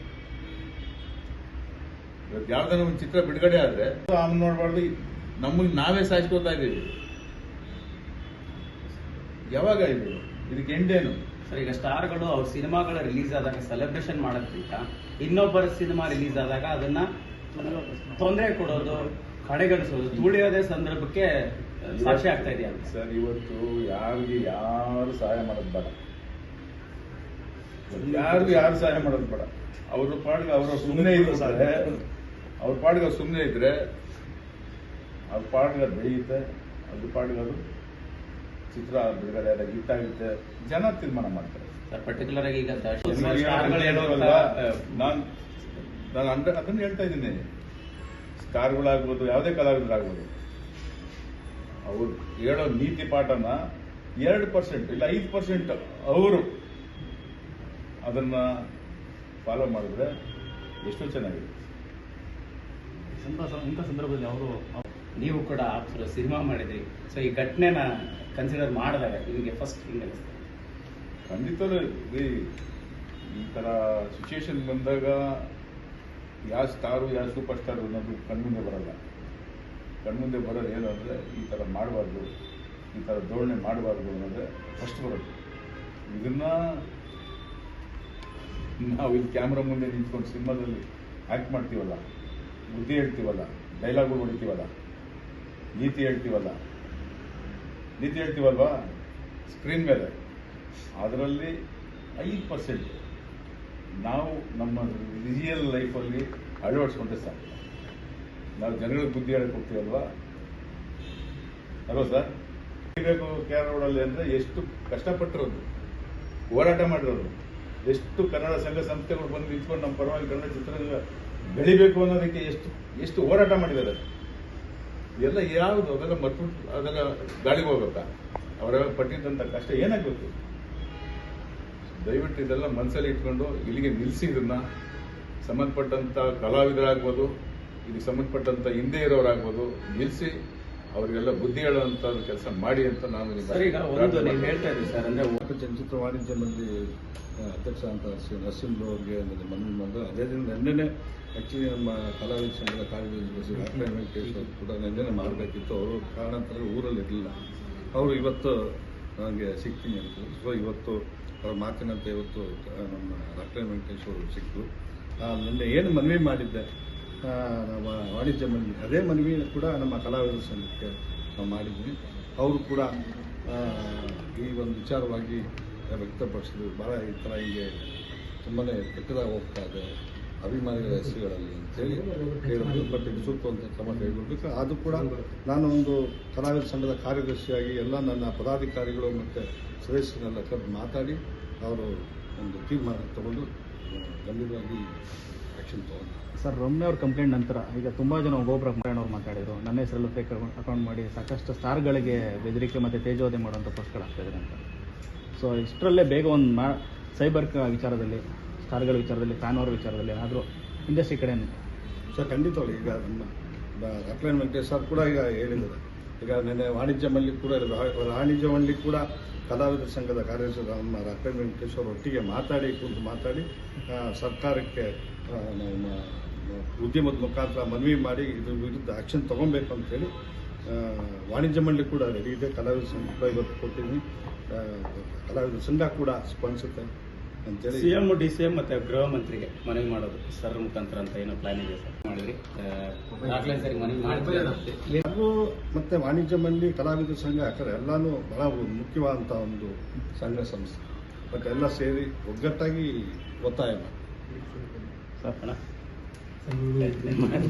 ಇವತ್ತು ಯಾವ್ದಾರ ಒಂದು ಚಿತ್ರ ಬಿಡುಗಡೆ ಆದ್ರೆ ಅವ್ನು ನೋಡ್ಬಾರ್ದು ನಮಗೆ ನಾವೇ ಸಾಯಿಸ್ಕೊತಾ ಇದ್ದೀವಿ. ಯಾವಾಗ ಇದು? ಇದಕ್ಕೆ ಎಂಡೇನು ಸರ್, ಈಗ ಸ್ಟಾರ್ಗಳು ಅವ್ರ ಸಿನಿಮಾಗಳ ರಿಲೀಸ್ ಆದಾಗ ಸೆಲೆಬ್ರೇಷನ್ ಮಾಡೋದ್ರಿಂದ ಇನ್ನೊಬ್ಬರ ಸಿನಿಮಾ ರಿಲೀಸ್ ಆದಾಗ ಅದನ್ನ ತೊಂದರೆ ಕೊಡೋದು, ಕಡೆಗಣಿಸೋದು, ತುಳಿಯೋದೇ ಸಂದರ್ಭಕ್ಕೆ ಸಾಕ್ಷಿ ಆಗ್ತಾ ಇದೆಯಾ? ಸರ್, ಇವತ್ತು ಯಾರಿಗೆ ಯಾರು ಸಹಾಯ ಮಾಡೋದು ಬೇಡ. ಯಾರಿಗೂ ಯಾರು ಸಹಾಯ ಮಾಡೋದು ಬೇಡ. ಅವ್ರ ಪಾಡಿಗೆ ಅವರು ಸುಮ್ಮನೆ ಇದ್ರೆ ಅವ್ರ ಪಾಡಿಗೆ ಸುಮ್ಮನೆ ಇದ್ರೆ ಅವ್ರ ಪಾಡಿಗೆ ಅದು ಬೆಳೆಯುತ್ತೆ ಅದ್ರ ಪಾಡಿಗೆ ಅದು ಚಿತ್ರ ಬಿಡುಗಡೆ ಆದಾಗ ಹಿಟ್ ಆಗುತ್ತೆ. ಜನ ತೀರ್ಮಾನ ಮಾಡ್ತಾರೆ. ಸರ್ ಪರ್ಟಿಕ್ಯುಲರ್ ಆಗಿ ಈಗ ನಾನು ನಾನು ಅದನ್ನ ಹೇಳ್ತಾ ಇದ್ದೀನಿ. ಸ್ಟಾರ್ಗಳಾಗ್ಬೋದು ಯಾವುದೇ ಕಲಾವಿದರಾಗ್ಬೋದು ಅವ್ರು ಹೇಳೋ ನೀತಿ ಪಾಠನ ಎರಡು ಪರ್ಸೆಂಟ್ ಇಲ್ಲ ಐದು ಪರ್ಸೆಂಟ್ ಅವರು ಅದನ್ನ ಫಾಲೋ ಮಾಡಿದ್ರೆ ಎಷ್ಟು ಚೆನ್ನಾಗಿದೆ. ಇಂಥ ಇಂಥ ಸಂದರ್ಭದಲ್ಲಿ ಅವರು ನೀವು ಕೂಡ ಸಿನಿಮಾ ಮಾಡಿದ್ರಿ. ಸೊ ಈ ಘಟನೆನ ಕನ್ಸಿಡರ್ ಮಾಡಿದಾಗ ನಿಮಗೆ ಫಸ್ಟ್ ಹಿಂಗೆ ಖಂಡಿತವೂ ಈ ಥರ ಸಿಚುವೇಶನ್ ಬಂದಾಗ ಯಾವ ಸ್ಟಾರು ಯಾವ ಸೂಪರ್ ಸ್ಟಾರ್ ಅನ್ನೋದು ಕಣ್ಮುಂದೆ ಬರಲ್ಲ. ಕಣ್ಮುಂದೆ ಬರೋದು ಏನು ಅಂದರೆ ಈ ಥರ ಮಾಡಬಾರ್ದು, ಈ ಥರ ಧೋರಣೆ ಮಾಡಬಾರ್ದು ಅನ್ನೋದೇ ಫಸ್ಟ್ ಬರುತ್ತೆ ಇದನ್ನು ನಾವು ಇಲ್ಲಿ ಕ್ಯಾಮ್ರಾ ಮುಂದೆ ನಿಂತ್ಕೊಂಡು ಸಿನಿಮಾದಲ್ಲಿ ಆ್ಯಕ್ಟ್ ಮಾಡ್ತೀವಲ್ಲ, ಬುದ್ಧಿ ಹೇಳ್ತೀವಲ್ಲ ಡೈಲಾಗ್ಗಳು ಹೊಡಿತೀವಲ್ಲ, ನೀತಿ ಹೇಳ್ತೀವಲ್ಲ, ನೀತಿ ಹೇಳ್ತೀವಲ್ವಾ? ಸ್ಕ್ರೀನ್ ಮೇಲೆ. ಅದರಲ್ಲಿ ಐದು ಪರ್ಸೆಂಟ್ ನಾವು ನಮ್ಮ ರಿಯಲ್ ಲೈಫಲ್ಲಿ ಅಳವಡಿಸ್ಕೊಂಡ್ರೆ ಸಾಕು. ನಾವು ಜನಗಳ ಬುದ್ಧಿ ಹೇಳಕ್ಕೆ ಹೋಗ್ತೀವಲ್ವಾ? ಅಲ್ವಾ ಸರ್? ಬೇಕು ಕೆ ಆರ್ ರೋಡಲ್ಲಿ ಅಂದರೆ ಎಷ್ಟು ಕಷ್ಟಪಟ್ಟಿರೋದು ಹೋರಾಟ ಮಾಡಿರೋದು ಎಷ್ಟು ಕನ್ನಡ ಸಂಘ ಸಂಸ್ಥೆಗಳು ಬಂದು ನಿಂತ್ಕೊಂಡು ನಮ್ಮ ಪರವಾಗಿ ಕನ್ನಡ ಚಿತ್ರರಂಗ ಬೆಳಿಬೇಕು ಅನ್ನೋದಕ್ಕೆ ಎಷ್ಟು ಎಷ್ಟು ಹೋರಾಟ ಮಾಡಿದ್ದಾರೆ ಎಲ್ಲ ಯಾವುದು ಅದೆಲ್ಲ ಮರ್ಬಿಟ್ಟು ಅದೆಲ್ಲ ಗಾಳಿಗೆ ಹೋಗ್ಬೇಕಾ? ಅವರೆಲ್ಲ ಪಟ್ಟಿದ್ದಂಥ ಕಷ್ಟ ಏನಾಗಬೇಕು? ದಯವಿಟ್ಟು ಇದೆಲ್ಲ ಮನಸ್ಸಲ್ಲಿ ಇಟ್ಕೊಂಡು ಇಲ್ಲಿಗೆ ನಿಲ್ಲಿಸಿ ಇದನ್ನ. ಸಂಬಂಧಪಟ್ಟಂತ ಕಲಾವಿದರಾಗ್ಬೋದು ಇದಕ್ಕೆ ಸಂಬಂಧಪಟ್ಟಂತ ಹಿಂದೆ ಇರೋರಾಗ್ಬೋದು ನಿಲ್ಲಿಸಿ ಅವರಿಗೆಲ್ಲ ಬುದ್ಧಿ ಹೇಳುವಂತ ಕೆಲಸ ಮಾಡಿ ಅಂತ ನಾನು ಹೇಳ್ತಾ ಇದ್ದೀನಿ ಸರ್ ಅಂದ್ರೆ ಕರ್ನಾಟಕ ಚಲನಚಿತ್ರ ವಾಣಿಜ್ಯ ಮಂಡಳಿ ಅಧ್ಯಕ್ಷ ಅಂತ ಶ್ರೀ ನರಸಿಂಹ ಅವರಿಗೆ ನನಗೆ ಮನವಿ ಮಾಡಿದ್ರು ಅದೇ ದಿನ ನೆನ್ನೆನೆ ಆಕ್ಚುಲಿ ನಮ್ಮ ಕಲಾವಿದ ಸಂಘದ ಕಾರ್ಯದರ್ಶಿ ಶ್ರೀ ಕೂಡ ನೆನ್ನೆನೆ ಮಾಡಬೇಕಿತ್ತು. ಅವರು ಕಾರಣಾಂತರ ಊರಲ್ಲಿ ಇರಲಿಲ್ಲ ಅವರು ಇವತ್ತು ನನಗೆ ಸಿಗ್ತೀನಿ ಅಂತ. ಸೊ ಇವತ್ತು ಅವ್ರ ಮಾತಿನಂತೆ ಇವತ್ತು ನಮ್ಮ ಡಾಕ್ಟರ್ ವೆಂಕಟೇಶ್ ಅವರು ಸಿಕ್ತು ನಿನ್ನೆ ಏನು ಮನವಿ ಮಾಡಿದ್ದೆ? ನಮ್ಮ ವಾಣಿಜ್ಯ ಮನವಿ ಅದೇ ಮನವಿ ಕೂಡ ನಮ್ಮ ಕಲಾವಿದರ ಸಂಘಕ್ಕೆ ನಾವು ಮಾಡಿದ್ವಿ. ಅವರು ಕೂಡ ಈ ಒಂದು ವಿಚಾರವಾಗಿ ವ್ಯಕ್ತಪಡಿಸಿದ್ರು. ಭಾಳ ಈ ಥರ ಹೀಗೆ ತುಂಬಾ ಕೆಟ್ಟದಾಗಿ ಹೋಗ್ತಾ ಇದೆ. ಅಭಿಮಾನಿಗಳ ಹೆಸರುಗಳಲ್ಲಿ ಅಂತೇಳಿ ಕೇಳಬಹುದು ಬಟ್ ಇದು ಸೂಕ್ತವಂತ ಕ್ರಮ ಕೈಗೊಳ್ಬೇಕು ಅದು ಕೂಡ ನಾನು ಒಂದು ಕಲಾವಿದ ಸಂಘದ ಕಾರ್ಯದರ್ಶಿಯಾಗಿ ಎಲ್ಲ ನನ್ನ ಪದಾಧಿಕಾರಿಗಳು ಮತ್ತು ಸದಸ್ಯರನ್ನೆಲ್ಲ ಕರೆದು ಮಾತಾಡಿ ಅವರು ಒಂದು ತೀರ್ಮಾನ ತಗೊಂಡು ಗಂಭೀರವಾಗಿ ಆ್ಯಕ್ಷನ್ ತಗೊಂಡು. ಸರ್, ರಮ್ಯ ಅವ್ರ ಕಂಪ್ಲೇಂಟ್ ನಂತರ ಈಗ ತುಂಬ ಜನ ಒಬ್ಬೊಬ್ಬರ ಅವ್ರು ಮಾತಾಡಿದ್ರು. ನನ್ನ ಹೆಸರಲ್ಲೂ ಫೇಕ್ ಅಕೌಂಟ್ ಮಾಡಿ ಸಾಕಷ್ಟು ಸ್ಟಾರ್ಗಳಿಗೆ ಬೆದರಿಕೆ ಮತ್ತು ತೇಜೋವಧೆ ಮಾಡುವಂಥ ಪೋಸ್ಟ್ಗಳಾಗ್ತಾ ಆಗ್ತಾಯಿದೆ ಅಂತ. ಸೊ ಇಷ್ಟರಲ್ಲೇ ಬೇಗ ಒಂದು ಮಾ ಸೈಬರ್ ವಿಚಾರದಲ್ಲಿ ಸ್ಟಾರ್ಗಳ ವಿಚಾರದಲ್ಲಿ ಫ್ಯಾನ್ ವಿಚಾರದಲ್ಲಿ ಏನಾದರೂ ಇಂಡಸ್ಟ್ರಿ ಕಡೆ ಸೊ ಖಂಡಿತವಾಗಿ ಈಗ ರಕ್ಲೈನ್ ವೆಂಕಟೇಶ್ ಸರ್ ಕೂಡ ಈಗ ಹೇಳಿದ್ದಾರೆ. ಈಗ ನಿನ್ನೆ ವಾಣಿಜ್ಯ ಮಲ್ಲಿ ಕೂಡ. ವಾಣಿಜ್ಯ ಮಂಡಳಿ ಕೂಡ ಕಲಾವಿದರ ಸಂಘದ ಕಾರ್ಯದರ್ಶಿ ನಮ್ಮ ಅವರು ಒಟ್ಟಿಗೆ ಮಾತಾಡಿ, ಕುಂತು ಮಾತಾಡಿ ಸರ್ಕಾರಕ್ಕೆ ನಮ್ಮ ಉದ್ಯಮದ ಮುಖಾಂತರ ಮನವಿ ಮಾಡಿ ಇದ್ರ ವಿರುದ್ಧ ಆ್ಯಕ್ಷನ್ ತೊಗೊಬೇಕು ಅಂತೇಳಿ ವಾಣಿಜ್ಯ ಮಂಡಳಿ ಕೂಡ ರೆಡಿ ಇದೆ. ಕಲಾವಿದ ಸಂಘ ಇವತ್ತು ಕೊಟ್ಟಿದ್ದೀನಿ. ಕಲಾವಿದ ಸಂಘ ಕೂಡ ಸ್ಪಂದಿಸುತ್ತೆ. ಅಂತೇಳಿ ಸಿಎಂ ಡಿ ಸಿ ಎಂ ಮತ್ತೆ ಗೃಹ ಮಂತ್ರಿಗೆ ಮನವಿ ಮಾಡೋದು. ಸರ್ ಮುಖಾಂತರ ಅಂತ ಏನೋ ಪ್ಲಾನ್ ಇದೆ ಸರ್. ಮಾಡಿದ್ರಿ. ದಾಖಲೆ ಸರಿ ಮನವಿ ಮಾಡಿದ್ರೆ. ಎಲ್ಲರೂ ಮತ್ತೆ ವಾಣಿಜ್ಯ ಮಂಡಳಿ ಕಲಾವಿದರ ಸಂಘ ಯಾಕಂದ್ರೆ ಎಲ್ಲಾನು ಬಹಳ ಮುಖ್ಯವಾದಂಥ ಒಂದು ಸಂಘ ಸಂಸ್ಥೆ. ಬಟ್ ಎಲ್ಲ ಸೇರಿ ಒಗ್ಗಟ್ಟಾಗಿ ಒತ್ತಾಯ ಮಾಡಿ.